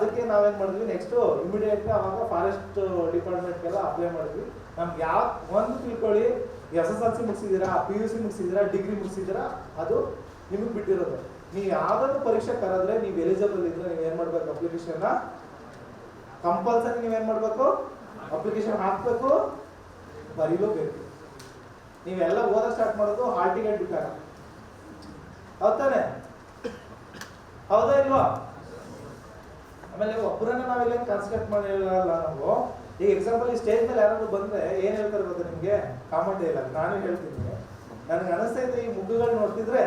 ಅದಕ್ಕೆ ನಾವೇನ್ ಮಾಡಿದ್ವಿ? ನೆಕ್ಸ್ಟ್ ಇಮಿಡಿಯೇಟ್ ಅವಾಗ ಫಾರೆಸ್ಟ್ ಡಿಪಾರ್ಟ್ಮೆಂಟ್ಗೆಲ್ಲ ಅಪ್ಲೈ ಮಾಡಿದ್ವಿ. ನಮ್ಗೆ ಯಾವ ಒಂದು ತಿಳ್ಕೊಳ್ಳಿ ಎಸ್ ಎಸ್ ಎಲ್ ಸಿ ಮುಗಿಸಿದ್ದೀರಾ ಪಿ ಯು ಸಿ ಮುಗಿಸಿದ್ದೀರಾ ಡಿಗ್ರಿ ಮುಗಿಸಿದಿರಾ ಅದು ನಿಮಗೆ ಬಿಟ್ಟಿರೋದು. ನೀವು ಯಾವ್ದಾದ್ರು ಪರೀಕ್ಷೆ ಕರೆದ್ರೆ ನೀವು ಎಲಿಜಿಬಲ್ ಇದ್ರೆ ನೀವು ಏನ್ ಮಾಡ್ಬೇಕು? ಅಪ್ಲಿಕೇಶನ್ ಕಂಪಲ್ಸರಿ ನೀವೇನು ಮಾಡ್ಬೇಕು? ಅಪ್ಲಿಕೇಶನ್ ಹಾಕ್ಬೇಕು ಬರೀಲೇಬೇಕು ನೀವೆಲ್ಲ ಓದ ಸ್ಟಾರ್ಟ್ ಮಾಡೋದು ಹಾಲ್ ಟಿಕೆಟ್ ಬಿಟ್ಟಾಗ ಹೌದಾನೆ ಹೌದಾ ಇಲ್ವಾ? ಆಮೇಲೆ ಒಬ್ಬರನ್ನ ನಾವೆಲ್ಲ ಕನ್ಸ್ಟ್ರಕ್ಟ್ ಮಾಡಿರಲ್ಲ ನಾವು? ಈಗ ಎಕ್ಸಾಂಪಲ್ ಈ ಸ್ಟೇಜ್ ಮೇಲೆ ಯಾರಾದ್ರು ಬಂದ್ರೆ ಏನ್ ಹೇಳ್ತಾರೆ ಗೊತ್ತಾ ನಿಮ್ಗೆ? ಕಾಮೆಂಟ್ ಇಲ್ಲ ನಾನು ಹೇಳ್ತೀನಿ. ನನಗೆ ಅನಿಸ್ತಾ ಈ ಮುಗ್ಗುಗಳು ನೋಡ್ತಿದ್ರೆ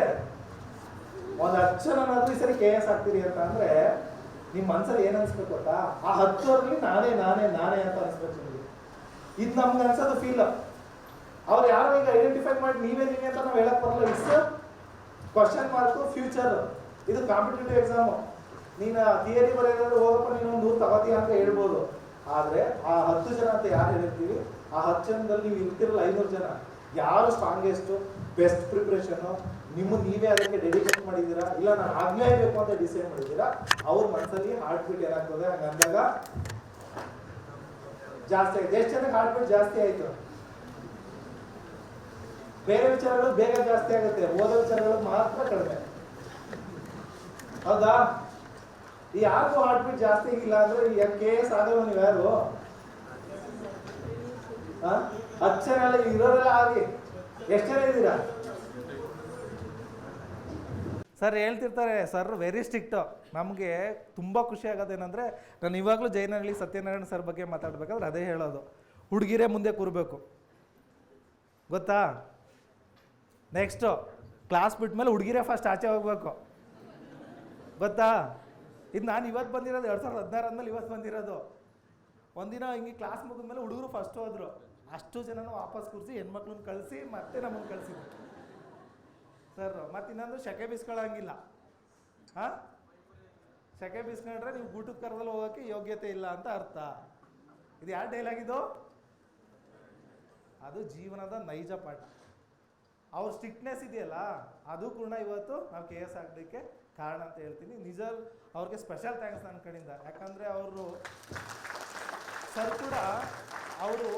ಒಂದ್ ಹತ್ತು ಜನನಾದ್ರೂ ಈ ಸರಿ ಕೆ ಎಸ್ ಆಗ್ತೀರಿ ಅಂತ ಅಂದ್ರೆ ನಿಮ್ ಮನ್ಸಲ್ಲಿ ಏನ್ ಅನ್ಸ್ಬೇಕು ಗೊತ್ತಾ? ಆ ಹತ್ತರಲ್ಲಿ ನಾನೇ ನಾನೇ ನಾನೇ ಅಂತ ಅನ್ಸ್ಬೇಕು ನಿಮ್ಗೆ. ಇದು ನಮ್ಗೆ ಅನ್ಸೋದು ಫೀಲ್ ಅವ್ರು ಯಾರು ಈಗ ಐಡೆಂಟಿಫೈ ಮಾಡಿ ನೀವೇ ನೀವೇ ಅಂತ ನಾವು ಹೇಳಕ್ ಬರಲ್ಲ. ಇಟ್ಸ್ ಕ್ವಶನ್ ಮಾರ್ಕ್ ಫ್ಯೂಚರ್ ಇದು ಕಾಂಪಿಟೇಟಿವ್ ಎಕ್ಸಾಮ್ ನೀನು ಥಿಯರಿ ಬರೆಯೋದಾದ್ರೆ ಹೋಗಪ್ಪ, ನೀನು ಒಂದು ತಗೋತೀಯ ಅಂತ ಹೇಳ್ಬೋದು. ಆದರೆ ಆ ಹತ್ತು ಜನ ಅಂತ ಯಾರು ಹೇಳಿರ್ತೀವಿ ಆ ಹತ್ತು ಜನದಲ್ಲಿ ನೀವು ಇರ್ತಿರಲ್ಲ ಐನೂರು ಜನ. ಯಾರು ಸ್ಟ್ರಾಂಗೆಸ್ಟ್ ಬೆಸ್ಟ್ ಪ್ರಿಪ್ರೇಷನ್ ನಿಮ್ಮ ನೀವೇ ಅದಕ್ಕೆ ಡೆಡಿಕೇಟ್ ಮಾಡಿದ್ದೀರಾ? ಇಲ್ಲ, ನಾನು ಆಗ್ಲೇಬೇಕು ಅಂತ ಡಿಸೈಡ್ ಮಾಡಿದ್ದೀರಾ? ಅವ್ರ ಮನಸ್ಸಲ್ಲಿ ಹಾರ್ಟ್ ಬೀಟ್ ಏನಾಗ್ತದೆ? ಹಂಗಂದಾಗ ಜಾಸ್ತಿ ಆಯ್ತು. ಎಷ್ಟು ಜನಕ್ಕೆ ಹಾರ್ಟ್ ಬೀಟ್ ಜಾಸ್ತಿ ಆಯ್ತು? ಬೇರೆ ವಿಚಾರಗಳು ಬೇಗ ಜಾಸ್ತಿ ಆಗುತ್ತೆ. ಓದೋ ವಿಚಾರಗಳು ಮಾತ್ರ ಕಡಿಮೆ. ಹೌದಾ? ಯಾರಿಗೂ ಹಾರ್ಟ್ ಬೀಟ್ ಜಾಸ್ತಿ ಇಲ್ಲ ಅಂದ್ರೆ ಕೆ ಎಸ್ ಆಗಲ್ಲ ನೀವು ಯಾರು? ಹತ್ತು ಎಲ್ಲ ಇರೋರೆಲ್ಲ ಆಗಿ ಎಷ್ಟು ಜನ ಇದ್ದೀರಾ? ಸರ್, ಹೇಳ್ತಿರ್ತಾರೆ, ಸರ್ ವೆರಿ ಸ್ಟ್ರಿಕ್ಟು ನಮಗೆ ತುಂಬ ಖುಷಿ ಆಗೋದೇನೆಂದರೆ ನಾನು ಇವಾಗಲೂ ಜೈನಹಳ್ಳಿ ಸತ್ಯನಾರಾಯಣ ಸರ್ ಬಗ್ಗೆ ಮಾತಾಡ್ಬೇಕಾದ್ರೆ ಅದೇ ಹೇಳೋದು. ಹುಡುಗಿರೇ ಮುಂದೆ ಕೂರಬೇಕು. ಗೊತ್ತಾ? ನೆಕ್ಸ್ಟು ಕ್ಲಾಸ್ ಬಿಟ್ಮೇಲೆ ಹುಡುಗಿರೇ ಫಸ್ಟ್ ಆಚೆ ಹೋಗ್ಬೇಕು. ಗೊತ್ತಾ? ಇದು ನಾನು ಇವತ್ತು ಬಂದಿರೋದು ಎರಡು ಸಾವಿರದ ಹದಿನಾರು ಅಂದ್ಮೇಲೆ ಇವತ್ತು ಬಂದಿರೋದು. ಒಂದಿನ ಹಿಂಗೆ ಕ್ಲಾಸ್ ಮುಗಿದ್ಮೇಲೆ ಹುಡುಗರು ಫಸ್ಟ್ ಹೋದರು. ಅಷ್ಟು ಜನನು ವಾಪಸ್ ಕೂರಿಸಿ ಹೆಣ್ಮಕ್ಳನ್ನ ಕಳಿಸಿ ಮತ್ತೆ ನಮ್ಮನ್ನು ಕಳಿಸಿದ್ರು. ಸರ್ ಮತ್ತೆ ಇನ್ನೊಂದು ಶೆಕೆ ಬೀಸ್ಕೊಳ್ಳೋಂಗಿಲ್ಲ ಹಾಂ? ಶೆಕೆ ಬೀಸ್ಕೊಂಡ್ರೆ ನೀವು ಗೂಟದ ಕರದಲ್ಲಿ ಹೋಗೋಕ್ಕೆ ಯೋಗ್ಯತೆ ಇಲ್ಲ ಅಂತ ಅರ್ಥ. ಇದು ಯಾರು ಡೈಲಾಗಿದ್ದು ಅದು ಜೀವನದ ನೈಜ ಪಾಠ. ಅವ್ರ ಸ್ಟ್ರಿಕ್ಟ್ನೆಸ್ ಇದೆಯಲ್ಲ, ಅದು ಕೂಡ ಇವತ್ತು ನಾವು ಕೆ ಎಸ್ ಆಗಲಿಕ್ಕೆ ಕಾರಣ ಅಂತ ಹೇಳ್ತೀನಿ. ನಿಜ ಅವ್ರಿಗೆ ಸ್ಪೆಷಲ್ ಥ್ಯಾಂಕ್ಸ್ ನನ್ನ ಕಡೆಯಿಂದ ಯಾಕಂದರೆ ಅವರು ಸರ್ ಕೂಡ ಅವರು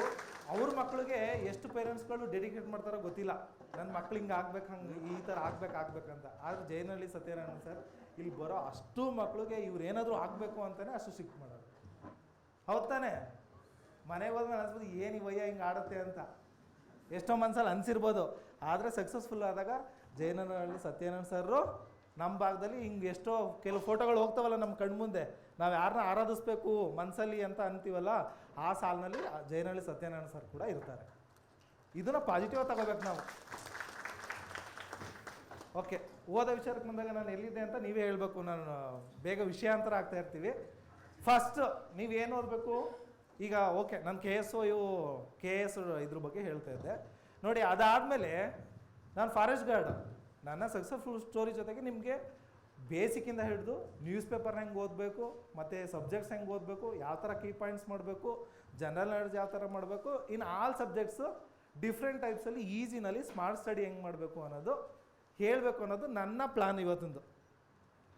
ಅವ್ರ ಮಕ್ಕಳಿಗೆ ಎಷ್ಟು ಪೇರೆಂಟ್ಸ್ಗಳು ಡೆಡಿಕೇಟ್ ಮಾಡ್ತಾರೋ ಗೊತ್ತಿಲ್ಲ. ನನ್ನ ಮಕ್ಳು ಹಿಂಗೆ ಆಗ್ಬೇಕು ಹಂಗೆ ಈ ಥರ ಆಗ್ಬೇಕು ಆಗ್ಬೇಕಂತ ಆದ್ರೆ ಜೈನಹಳ್ಳಿ ಸತ್ಯನಾರಾಯಣ ಸರ್ ಇಲ್ಲಿ ಬರೋ ಅಷ್ಟು ಮಕ್ಳಿಗೆ ಇವ್ರು ಏನಾದರೂ ಆಗಬೇಕು ಅಂತಲೇ ಅಷ್ಟು ಸಿಕ್ ಮಾಡೋರು. ಹೌದ್ ತಾನೇ? ಮನೆಗೆ ಹೋದ್ಮೇಲೆ ಅನಿಸ್ಬೋದು, ಏನು ಈ ವಯ್ಯ ಹಿಂಗೆ ಆಡುತ್ತೆ ಅಂತ. ಎಷ್ಟೋ ಮನ್ಸಲ್ಲಿ ಅನ್ಸಿರ್ಬೋದು. ಆದರೆ ಸಕ್ಸಸ್ಫುಲ್ ಆದಾಗ ಜೈನಹಳ್ಳಿ ಸತ್ಯನಾರಾಯಣ ಸರ್ರು ನಮ್ಮ ಭಾಗದಲ್ಲಿ ಹಿಂಗೆ ಎಷ್ಟೋ ಕೆಲವು ಫೋಟೋಗಳು ಹೋಗ್ತಾವಲ್ಲ ನಮ್ಮ ಕಣ್ಮುಂದೆ. ನಾವು ಯಾರನ್ನ ಆರಾಧಿಸ್ಬೇಕು ಮನಸ್ಸಲ್ಲಿ ಅಂತ ಅಂತೀವಲ್ಲ, ಆ ಸಾಲಿನಲ್ಲಿ ಜಯನಳ್ಳಿ ಸತ್ಯನಾರಾಯಣ ಸರ್ ಕೂಡ ಇರ್ತಾರೆ. ಇದನ್ನ ಪಾಸಿಟಿವ್ ತಗೋಬೇಕು ನಾವು. ಓಕೆ ಓದೋ ವಿಚಾರಕ್ಕೆ ಬಂದಾಗ ನಾನು ಎಲ್ಲಿದ್ದೆ ಅಂತ ನೀವೇ ಹೇಳಬೇಕು. ನಾನು ಬೇಗ ವಿಷಯಾಂತರ ಆಗ್ತಾ ಇರ್ತೀವಿ. ಫಸ್ಟ್ ನೀವೇನು ಓದಬೇಕು? ಈಗ ಓಕೆ ನಾನು ಕೆ ಎಸ್ ಇವು ಕೆ ಎಸ್ ಇದ್ರ ಬಗ್ಗೆ ಹೇಳ್ತಾ ಇದ್ದೆ. ನೋಡಿ, ಅದಾದಮೇಲೆ ನಾನು ಫಾರೆಸ್ಟ್ ಗಾರ್ಡ್ ನನ್ನ ಸಕ್ಸಸ್ಫುಲ್ ಸ್ಟೋರಿ ಜೊತೆಗೆ ನಿಮಗೆ ಬೇಸಿಕ್ಕಿಂದ ಹಿಡಿದು ನ್ಯೂಸ್ ಪೇಪರ್ ಹೆಂಗೆ ಓದಬೇಕು, ಮತ್ತು ಸಬ್ಜೆಕ್ಟ್ಸ್ ಹೆಂಗೆ ಓದಬೇಕು, ಯಾವ ಥರ ಕೀ ಪಾಯಿಂಟ್ಸ್ ಮಾಡಬೇಕು ಜನರಲ್ ನಾಲೆಡ್ಜ್ ಯಾವ ಥರ ಮಾಡಬೇಕು, ಇನ್ ಆಲ್ ಸಬ್ಜೆಕ್ಟ್ಸು ಡಿಫ್ರೆಂಟ್ ಟೈಪ್ಸಲ್ಲಿ ಈಸಿನಲ್ಲಿ ಸ್ಮಾರ್ಟ್ ಸ್ಟಡಿ ಹೆಂಗೆ ಮಾಡಬೇಕು ಅನ್ನೋದು ಹೇಳಬೇಕು ಅನ್ನೋದು ನನ್ನ ಪ್ಲಾನ್ ಇವತ್ತೊಂದು.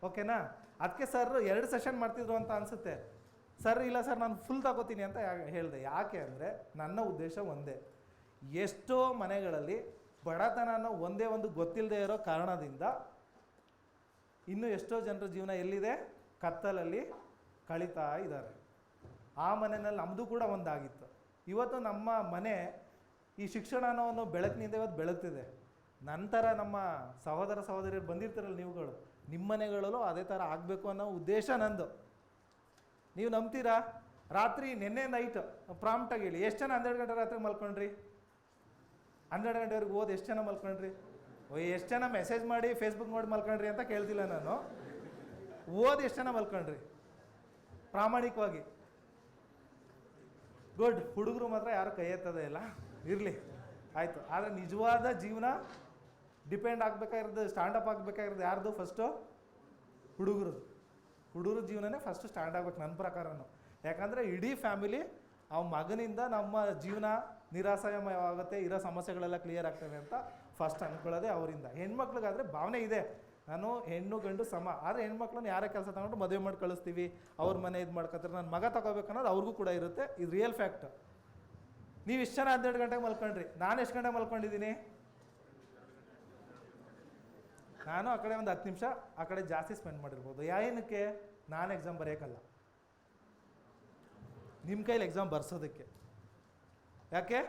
ಓಕೆನಾ ಅದಕ್ಕೆ ಸರ್ ಎರಡು ಸೆಷನ್ ಮಾಡ್ತಿದ್ರು ಅಂತ ಅನಿಸುತ್ತೆ. ಸರ್ ಇಲ್ಲ ಸರ್ ನಾನು ಫುಲ್ ತಗೋತೀನಿ ಅಂತ ಹೇಳಿದೆ. ಯಾಕೆ ಅಂದರೆ ನನ್ನ ಉದ್ದೇಶ ಒಂದೇ. ಎಷ್ಟೋ ಮನೆಗಳಲ್ಲಿ ಬಡತನ ಅನ್ನೋ ಒಂದೇ ಒಂದು ಗೊತ್ತಿಲ್ಲದೆ ಇರೋ ಕಾರಣದಿಂದ ಇನ್ನು ಎಷ್ಟೋ ಜನರ ಜೀವನ ಎಲ್ಲಿದೆ? ಕತ್ತಲಲ್ಲಿ ಕಳೀತಾ ಇದ್ದಾರೆ. ಆ ಮನೆಯಲ್ಲಿ ನಮ್ಮದು ಕೂಡ ಒಂದಾಗಿತ್ತು. ಇವತ್ತು ನಮ್ಮ ಮನೆ ಈ ಶಿಕ್ಷಣ ಅನ್ನೋ ಬೆಳಕಿನಿಂದ ಇವತ್ತು ಬೆಳಗ್ತಿದೆ. ನಂತರ ನಮ್ಮ ಸಹೋದರ ಸಹೋದರಿಯರು ಬಂದಿರ್ತಾರಲ್ಲ ನೀವುಗಳು, ನಿಮ್ಮ ಮನೆಗಳಲ್ಲೂ ಅದೇ ಥರ ಆಗಬೇಕು ಅನ್ನೋ ಉದ್ದೇಶ ನಂದು. ನೀವು ನಂಬ್ತೀರಾ? ರಾತ್ರಿ ನಿನ್ನೆ ನೈಟ್ ಪ್ರಾಂಪ್ಟಾಗಿ ಹೇಳಿ. ಎಷ್ಟು ಜನ ಹನ್ನೆರಡು ಗಂಟೆ ರಾತ್ರಿ ಮಲ್ಕೊಂಡ್ರಿ? ಹನ್ನೆರಡು ಗಂಟೆವರೆಗೆ ಓದಿ ಎಷ್ಟು ಜನ ಮಲ್ಕೊಂಡ್ರಿ? ಓ ಎಷ್ಟು ಜನ ಮೆಸೇಜ್ ಮಾಡಿ ಫೇಸ್ಬುಕ್ ನೋಡಿ ಮಲ್ಕೊಂಡ್ರಿ ಅಂತ ಕೇಳ್ತಿಲ್ಲ ನಾನು. ಓದಿ ಎಷ್ಟು ಜನ ಮಲ್ಕೊಂಡ್ರಿ? ಪ್ರಾಮಾಣಿಕವಾಗಿ. ಗುಡ್ ಹುಡುಗರು ಮಾತ್ರ ಯಾರು ಕೈ ಎತ್ತದೇ ಇಲ್ಲ. ಇರಲಿ. ಆಯಿತು. ಆದರೆ ನಿಜವಾದ ಜೀವನ ಡಿಪೆಂಡ್ ಆಗಬೇಕಾಗಿರೋದು ಸ್ಟ್ಯಾಂಡಪ್ ಆಗಬೇಕಾಗಿರೋದು ಯಾರ್ದು? ಫಸ್ಟು ಹುಡುಗರು ಹುಡುಗರ ಜೀವನನೇ ಫಸ್ಟ್ ಸ್ಟ್ಯಾಂಡ್ ಆಗ್ಬೇಕು ನನ್ನ ಪ್ರಕಾರನು. ಯಾಕಂದರೆ ಇಡೀ ಫ್ಯಾಮಿಲಿ ಅವ ಮಗನಿಂದ ನಮ್ಮ ಜೀವನ ನಿರಾಸಯಮಯವಾಗುತ್ತೆ ಇರೋ ಸಮಸ್ಯೆಗಳೆಲ್ಲ ಕ್ಲಿಯರ್ ಆಗ್ತವೆ ಅಂತ ಫಸ್ಟ್ ಅನ್ಕೊಳ್ಳೋದೇ ಅವರಿಂದ. ಹೆಣ್ಮಕ್ಳಿಗಾದ್ರೆ ಭಾವನೆ ಇದೆ. ನಾನು ಹೆಣ್ಣು ಗಂಡು ಸಮ. ಆದರೆ ಹೆಣ್ಮಕ್ಳನ್ನ ಯಾರೇ ಕೆಲಸ ತಗೊಂಡು ಮದುವೆ ಮಾಡಿ ಕಳಿಸ್ತೀವಿ. ಅವ್ರ ಮನೆ ಇದು ಮಾಡ್ಕೊತಾರೆ. ನನ್ನ ಮಗ ತಗೋಬೇಕು ಅನ್ನೋದು ಅವ್ರಿಗೂ ಕೂಡ ಇರುತ್ತೆ. ಇದು ರಿಯಲ್ ಫ್ಯಾಕ್ಟ್ ನೀವು ಇಷ್ಟು ಜನ ಹನ್ನೆರಡು ಗಂಟೆಗೆ ಮಲ್ಕೊಂಡ್ರಿ. ನಾನು ಎಷ್ಟು ಗಂಟೆ ಮಲ್ಕೊಂಡಿದ್ದೀನಿ? ನಾನು ಆ ಕಡೆ ಒಂದು ಹತ್ತು ನಿಮಿಷ, ಆ ಕಡೆ ಜಾಸ್ತಿ ಸ್ಪೆಂಡ್ ಮಾಡಿರ್ಬೋದು. ಏನಕ್ಕೆ? ನಾನು ಎಕ್ಸಾಮ್ ಬರೆಯೋಕ್ಕಲ್ಲ ನಿಮ್ಮ ಕೈಲಿ ಎಕ್ಸಾಮ್ ಬರ್ಸೋದಕ್ಕೆ. ಯಾಕೆ?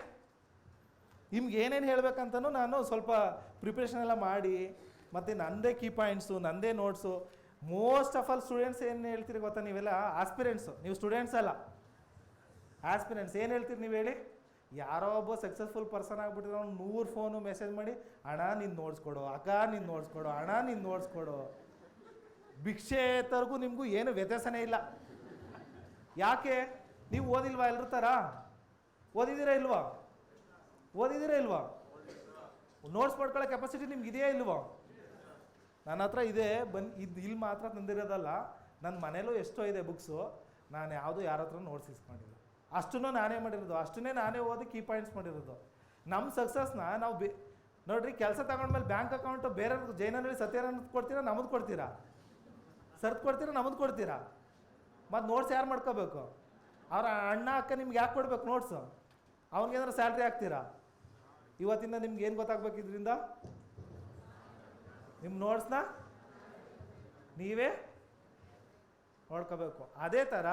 ನಿಮ್ಗೆ ಏನೇನು ಹೇಳಬೇಕಂತನೂ ನಾನು ಸ್ವಲ್ಪ ಪ್ರಿಪ್ರೇಷನ್ ಎಲ್ಲ ಮಾಡಿ, ಮತ್ತು ನನ್ನದೇ ಕೀ ಪಾಯಿಂಟ್ಸು ನನ್ನದೇ notes most of all students ಏನು ಹೇಳ್ತೀರಿ ಗೊತ್ತಾ ನೀವೆಲ್ಲ? ಆಸ್ಪಿರೆಂಟ್ಸು ನೀವು ಸ್ಟೂಡೆಂಟ್ಸ್ ಅಲ್ಲ. ಆಸ್ಪಿರೆಂಟ್ಸ್ ಏನು ಹೇಳ್ತೀರಿ ನೀವು ಹೇಳಿ? ಯಾರೋ ಒಬ್ಬ ಸಕ್ಸಸ್ಫುಲ್ ಪರ್ಸನ್ ಆಗಿಬಿಟ್ಟಿದ್ರೆ ಅವ್ನು ನೂರು ಫೋನು ಮೆಸೇಜ್ ಮಾಡಿ, ಅಣ್ಣ, ನೀನು ನೋಡ್ಸ್ಕೊಡು ಅಕ್ಕ, ನೀನು ನೋಡ್ಸ್ಕೊಡು ಅಣ್ಣ, ನೀನು ನೋಡ್ಸ್ಕೊಡು ಭಿಕ್ಷೇತರ್ಗೂ ನಿಮಗೂ ಏನು ವ್ಯತ್ಯಾಸನೇ ಇಲ್ಲ. ಯಾಕೆ? ನೀವು ಓದಿಲ್ವಾ ಎಲ್ಲರೂ ಥರ ಓದಿದ್ದೀರಾ ಇಲ್ವಾ? ಓದಿದ್ದೀರಾ ಇಲ್ವಾ? ನೋಟ್ಸ್ ಮಾಡ್ಕೊಳ್ಳೋ ಕೆಪಾಸಿಟಿ ನಿಮ್ಗೆ ಇದೆಯಾ ಇಲ್ವಾ? ನನ್ನ ಹತ್ರ ಇದೆ ಬಂದು ಇದು ಇಲ್ಲಿ ಮಾತ್ರ ತಂದಿರೋದಲ್ಲ. ನನ್ನ ಮನೇಲೂ ಎಷ್ಟೋ ಇದೆ ಬುಕ್ಸು ನಾನು ಯಾವುದು ಯಾರ ಹತ್ರ ನೋಟ್ಸ್ ಇಸ್ಕೊಂಡಿಲ್ಲ ಅಷ್ಟನ್ನು ನಾನೇ ಮಾಡಿರೋದು. ಅಷ್ಟನ್ನೇ ನಾನೇ ಓದಿ ಕೀ ಪಾಯಿಂಟ್ಸ್ ಮಾಡಿರೋದು. ನಮ್ಮ ಸಕ್ಸಸ್ನ ನಾವು ಬೇ, ನೋಡ್ರಿ ಕೆಲಸ ತಗೊಂಡ್ಮೇಲೆ ಬ್ಯಾಂಕ್ ಅಕೌಂಟು ಬೇರೆ ಜೈನಲ್ಲಿ ಸತ್ಯಾನಂದ ಕೊಡ್ತೀರಾ, ನಮ್ದು ಕೊಡ್ತೀರಾ? ಸರ್ತ್ ಕೊಡ್ತೀರಾ, ನಮ್ದು ಕೊಡ್ತೀರಾ? ಮತ್ತು ನೋಟ್ಸ್ ಯಾರು ಮಾಡ್ಕೋಬೇಕು? ಅವ್ರ ಅಣ್ಣ ಅಕ್ಕ ನಿಮ್ಗೆ ಯಾಕೆ ಕೊಡ್ಬೇಕು ನೋಟ್ಸು ಅವ್ನಿಗೇನಾದ್ರು ಸ್ಯಾಲ್ರಿ ಹಾಕ್ತೀರಾ? ಇವತ್ತಿಂದ ನಿಮ್ಗೆ ಏನು ಗೊತ್ತಾಗ್ಬೇಕು ಇದರಿಂದ? ನಿಮ್ಮ ನೋಟ್ಸ್ನ ನೀವೇ ನೋಡ್ಕೋಬೇಕು. ಅದೇ ಥರ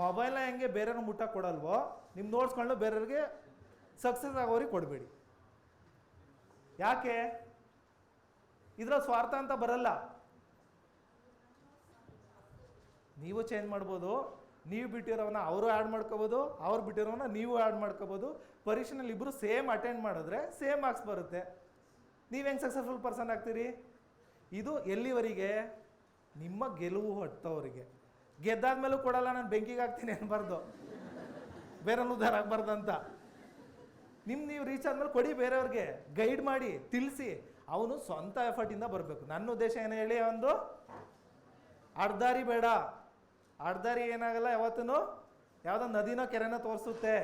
ಮೊಬೈಲ್ನ ಹೆಂಗೆ ಬೇರೆಯವ್ರಿಗೆ ಮುಟ್ಟಕ್ಕೆ ಕೊಡಲ್ವೋ ನಿಮ್ಮ ನೋಟ್ಸ್ಗಳನ್ನ ಬೇರೆಯವ್ರಿಗೆ ಸಕ್ಸಸ್ ಆಗೋರಿಗೆ ಕೊಡಬೇಡಿ. ಯಾಕೆ? ಇದರ ಸ್ವಾರ್ಥ ಅಂತ ಬರಲ್ಲ. ನೀವು ಚೇಂಜ್ ಮಾಡ್ಬೋದು. ನೀವು ಬಿಟ್ಟಿರೋವನ್ನ ಅವರು ಆ್ಯಡ್ ಮಾಡ್ಕೋಬೋದು, ಅವ್ರು ಬಿಟ್ಟಿರೋವನ್ನ ನೀವು ಆ್ಯಡ್ ಮಾಡ್ಕೋಬೋದು. ಪರೀಕ್ಷೆನಲ್ಲಿ ಇಬ್ಬರು ಸೇಮ್ ಅಟೆಂಡ್ ಮಾಡಿದ್ರೆ ಸೇಮ್ ಮಾರ್ಕ್ಸ್ ಬರುತ್ತೆ. ನೀವು ಹೆಂಗೆ ಸಕ್ಸಸ್ಫುಲ್ ಪರ್ಸನ್ ಆಗ್ತೀರಿ? ಇದು ಎಲ್ಲಿವರೆಗೆ? ನಿಮ್ಮ ಗೆಲುವು ಹೊಟ್ಟವರಿಗೆ ಗೆದ್ದಾದ್ಮೇಲೂ ಕೊಡಲ್ಲ, ನಾನು ಬೆಂಕಿಗೆ ಹಾಕ್ತೀನಿ ಅನ್ಬಾರ್ದು. ಬೇರೆ ಉದ್ಧಾರ ಆಗ್ಬಾರ್ದು ಅಂತ ನಿಮ್ಮ ನೀವು ರೀಚ್ ಆದ್ಮೇಲೆ ಕೊಡಿ ಬೇರೆಯವ್ರಿಗೆ. ಗೈಡ್ ಮಾಡಿ, ತಿಳಿಸಿ. ಅವನು ಸ್ವಂತ ಎಫರ್ಟಿಂದ ಬರಬೇಕು. ನನ್ನ ಉದ್ದೇಶ ಏನು ಹೇಳಿ ಒಂದು? ಅರ್ಧಾರಿ ಬೇಡ. ಅಡ್ದಾರಿ ಏನಾಗಲ್ಲ ಯಾವತ್ತೂ ಯಾವುದೋ ನದಿನೋ ಕೆರೆನೋ ತೋರಿಸುತ್ತೆ.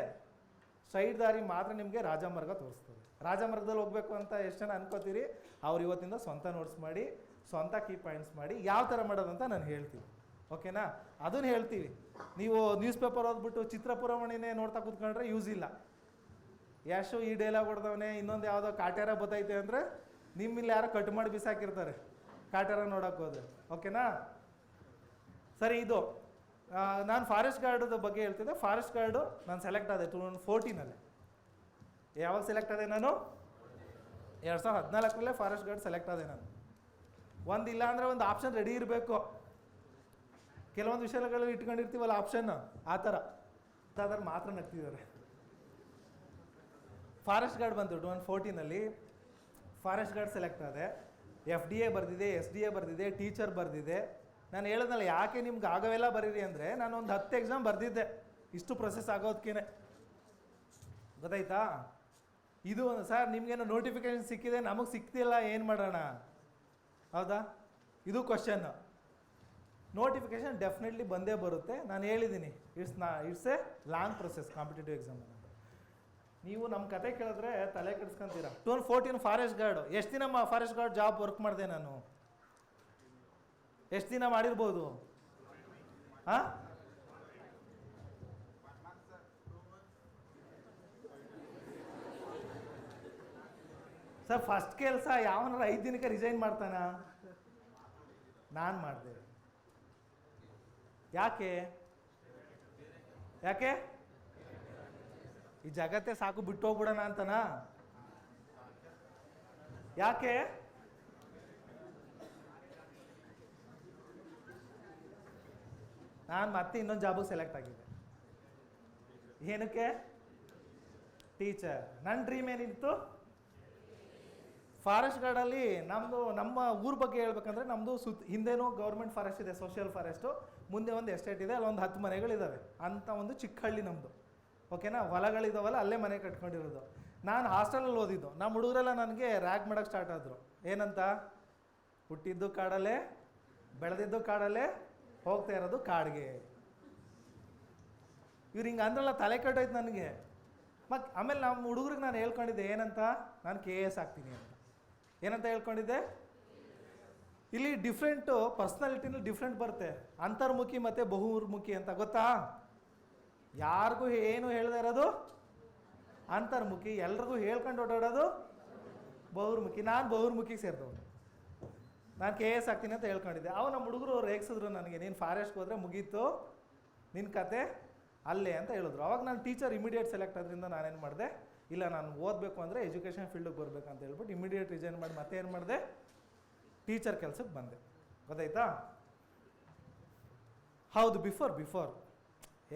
ಸೈಡ್ ದಾರಿ ಮಾತ್ರ ನಿಮಗೆ ರಾಜಮಾರ್ಗ ತೋರಿಸ್ತದೆ. ರಾಜಮಾರ್ಗದಲ್ಲಿ ಹೋಗ್ಬೇಕು ಅಂತ ಎಷ್ಟು ಜನ ಅನ್ಕೋತೀರಿ? ಅವ್ರು ಇವತ್ತಿಂದ ಸ್ವಂತ ನೋಟ್ಸ್ ಮಾಡಿ, ಸ್ವಂತ ಕೀ ಪಾಯಿಂಟ್ಸ್ ಮಾಡಿ, ಯಾವ ಥರ ಮಾಡೋದಂತ ನಾನು ಹೇಳ್ತೀನಿ. ಓಕೆನಾ ಅದನ್ನು ಹೇಳ್ತೀವಿ. ನೀವು ನ್ಯೂಸ್ ಪೇಪರ್ ಓದ್ಬಿಟ್ಟು ಚಿತ್ರ ಪುರವಣಿನೇ ನೋಡ್ತಾ ಕೂತ್ಕೊಂಡ್ರೆ ಯೂಸ್ ಇಲ್ಲ. ಯಾಶು ಈ ಡೈಲಾಗ್ ಹೊಡೆದವನೇ, ಇನ್ನೊಂದು ಯಾವುದೋ ಕಾಟ್ಯಾರ ಬತ್ತೈತೆ ಅಂದರೆ ನಿಮ್ಮಿಲ್ಲಿ ಯಾರೋ ಕಟ್ ಮಾಡಿ ಬಿಸಾಕಿರ್ತಾರೆ. ಕಾಟ್ಯಾರ ನೋಡೋಕೆ ಹೋದ್ರೆ. ಓಕೆನಾ ಸರಿ, ಇದು. ನಾನು ಫಾರೆಸ್ಟ್ ಗಾರ್ಡ್ ಬಗ್ಗೆ ಹೇಳ್ತಿದ್ದೆ. ಫಾರೆಸ್ಟ್ ಗಾರ್ಡು ನಾನು ಸೆಲೆಕ್ಟ್ ಆದೆ ಟೂ ತೌಸಂಡ್ ಫೋರ್ಟೀನಲ್ಲಿ ಯಾವಾಗ ಸೆಲೆಕ್ಟ್ ಆದೆ ನಾನು? ಎರಡು ಸಾವಿರದ ಹದಿನಾಲ್ಕರಲ್ಲೇ ಫಾರೆಸ್ಟ್ ಗಾರ್ಡ್ ಸೆಲೆಕ್ಟ್ ಆದೆ ನಾನು. ಒಂದು ಇಲ್ಲ ಅಂದರೆ ಒಂದು ಆಪ್ಷನ್ ರೆಡಿ ಇರಬೇಕು. ಕೆಲವೊಂದು ವಿಷಯಗಳು ಇಟ್ಕೊಂಡಿರ್ತೀವಲ್ಲ ಆಪ್ಷನ್ ಆ ಥರ. ಅದಾದ್ರೆ ಮಾತ್ರ ನಗ್ತಿದ್ದಾರೆ. ಫಾರೆಸ್ಟ್ ಗಾರ್ಡ್ ಬಂತು ಟೂ ತೌಸಂಡ್ ಫೋರ್ಟೀನಲ್ಲಿ ಫಾರೆಸ್ಟ್ ಗಾರ್ಡ್ ಸೆಲೆಕ್ಟ್ ಆದೆ. ಎಫ್ ಡಿ ಎ ಬರೆದಿದೆ ಎಸ್ ಡಿ ಎ ಬರೆದಿದೆ ಟೀಚರ್ ಬರೆದಿದೆ. ನಾನು ಹೇಳೋದಲ್ಲ ಯಾಕೆ ನಿಮ್ಗೆ ಆಗವೆಲ್ಲ ಬರೀರಿ ಅಂದರೆ ನಾನು ಒಂದು ಹತ್ತು ಎಕ್ಸಾಮ್ ಬರೆದಿದ್ದೆ. ಇಷ್ಟು ಪ್ರೊಸೆಸ್ ಆಗೋದಕ್ಕೇನೆ ಗೊತ್ತಾಯ್ತಾ? ಇದು ಸರ್, ನಿಮಗೇನೋ ನೋಟಿಫಿಕೇಶನ್ ಸಿಕ್ಕಿದೆ, ನಮಗೆ ಸಿಕ್ತಿಲ್ಲ, ಏನು ಮಾಡೋಣ? ಹೌದಾ? ಇದು ಕ್ವಶನ್ನು ನೋಟಿಫಿಕೇಶನ್ ಡೆಫಿನೆಟ್ಲಿ ಬಂದೇ ಬರುತ್ತೆ. ನಾನು ಹೇಳಿದ್ದೀನಿ ಇಟ್ಸ್ ನಾ it's a long process competitive exam ನೀವು ನಮ್ಮ ಕತೆ ಕೇಳಿದ್ರೆ ತಲೆ ಕೆಡಿಸ್ಕೊಂತೀರ. ಟೂ ಫೋರ್ಟೀನ್ ಫಾರೆಸ್ಟ್ ಗಾರ್ಡು ಎಷ್ಟು ದಿನ ಫಾರೆಸ್ಟ್ ಗಾರ್ಡ್ ಜಾಬ್ ವರ್ಕ್ ಮಾಡಿದೆ ನಾನು? ಎಷ್ಟು ದಿನ ಮಾಡಿರ್ಬೋದು? ಹಾಂ? ಸರ್ ಫಸ್ಟ್ ಕೆಲಸ ಯಾವನಾರ ಐದು ದಿನಕ್ಕೆ ರಿಸೈನ್ ಮಾಡ್ತಾನ? ನಾನು ಮಾಡಿದೆ. ಯಾಕೆ? ಯಾಕೆ? ಈ ಜಗತ್ತೇ ಸಾಕು, ಬಿಟ್ಟು ಹೋಗ್ಬಿಡೋಣ ಅಂತನಾ? ಯಾಕೆ? ನಾನು ಮತ್ತೆ ಇನ್ನೊಂದು ಜಾಬಿಗೆ ಸೆಲೆಕ್ಟ್ ಆಗಿದ್ದೆ. ಏನಕ್ಕೆ? ಟೀಚರ್ ನನ್ನ ಡ್ರೀಮ್ ಏನಿತ್ತು? ಫಾರೆಸ್ಟ್ ಗಾರ್ಡಲ್ಲಿ ನಮ್ಮದು ನಮ್ಮ ಊರ ಬಗ್ಗೆ ಹೇಳ್ಬೇಕಂದ್ರೆ ನಮ್ಮದು ಸುತ್ತ ಹಿಂದೆನೂ ಗೌರ್ಮೆಂಟ್ ಫಾರೆಸ್ಟ್ ಇದೆ ಸೋಷಿಯಲ್ ಫಾರೆಸ್ಟು ಮುಂದೆ ಒಂದು ಎಸ್ಟೇಟ್ ಇದೆ, ಅಲ್ಲೊಂದು ಹತ್ತು ಮನೆಗಳಿದ್ದಾವೆ ಅಂತ ಒಂದು ಚಿಕ್ಕಹಳ್ಳಿ ನಮ್ಮದು ಓಕೆನಾ ಹೊಲಗಳಿದಾವಲ್ಲ, ಅಲ್ಲೇ ಮನೆ ಕಟ್ಕೊಂಡಿರೋದು. ನಾನು ಹಾಸ್ಟೆಲಲ್ಲಿ ಓದಿದ್ದು. ನಮ್ಮ ಹುಡುಗರೆಲ್ಲ ನನಗೆ ರ್ಯಾಗ್ ಮಾಡೋಕ್ಕೆ ಸ್ಟಾರ್ಟ್ ಆದರು. ಏನಂತ? ಹುಟ್ಟಿದ್ದು ಕಾಡಲ್ಲೇ, ಬೆಳೆದಿದ್ದು ಕಾಡಲ್ಲೇ ಹೋಗ್ತಾ ಇರೋದು ಕಾಡಿಗೆ. ಇವ್ರು ಹಿಂಗೆ ಅಂದ್ರಲ್ಲ ತಲೆ ಕೆಟ್ಟೋಯ್ತು ನನಗೆ. ಮತ್ತು ಆಮೇಲೆ ನಮ್ಮ ಹುಡುಗ್ರಿಗೆ ನಾನು ಹೇಳ್ಕೊಂಡಿದ್ದೆ, ಏನಂತ? ನಾನು ಕೆ ಎಸ್ ಆಗ್ತೀನಿ ಅಂತ. ಏನಂತ ಹೇಳ್ಕೊಂಡಿದ್ದೆ? ಇಲ್ಲಿ ಡಿಫ್ರೆಂಟು ಪರ್ಸ್ನಾಲಿಟಿನಲ್ಲಿ ಡಿಫ್ರೆಂಟ್ ಬರುತ್ತೆ. ಅಂತರ್ಮುಖಿ ಮತ್ತು ಬಹುಮುಖಿ ಅಂತ ಗೊತ್ತಾ? ಯಾರಿಗೂ ಏನು ಹೇಳ್ದೆ ಇರೋದು? ಅಂತರ್ಮುಖಿ. ಎಲ್ರಿಗೂ ಹೇಳ್ಕೊಂಡು ಓಡಾಡೋದು ಬಹುರ್ಮುಖಿ. ನಾನು ಬಹುರ್ಮುಖಿಗೆ ಸೇರಿದವನು. ನಾನು ಕೆ ಎಸ್ ಆಗ್ತೀನಿ ಅಂತ ಹೇಳ್ಕೊಂಡಿದ್ದೆ. ಅವ ನಮ್ಮ ಹುಡುಗರು ರೇಗಿಸಿದ್ರು ನನಗೆ, ನೀನು ಫಾರೆಸ್ಟ್ಗೆ ಹೋದರೆ ಮುಗೀತು ನಿನ್ನ ಕತೆ ಅಲ್ಲೇ ಅಂತ ಹೇಳಿದ್ರು. ಅವಾಗ ನಾನು ಟೀಚರ್ ಇಮಿಡಿಯೇಟ್ ಸೆಲೆಕ್ಟ್ ಆದ್ರಿಂದ ನಾನೇನು ಮಾಡಿದೆ, ಇಲ್ಲ ನಾನು ಓದಬೇಕು ಅಂದರೆ ಎಜುಕೇಷನ್ ಫೀಲ್ಡಿಗೆ ಬರಬೇಕು ಅಂತ ಹೇಳ್ಬಿಟ್ಟು ಇಮಿಡಿಯೇಟ್ ರಿಸೈನ್ ಮಾಡಿ ಮತ್ತೆ ಏನು ಮಾಡಿದೆ ಟೀಚರ್ ಕೆಲಸಕ್ಕೆ ಬಂದೆ. ಗೊತ್ತಾಯ್ತಾ? ಹೌದು ಬಿಫೋರ್ ಬಿಫೋರ್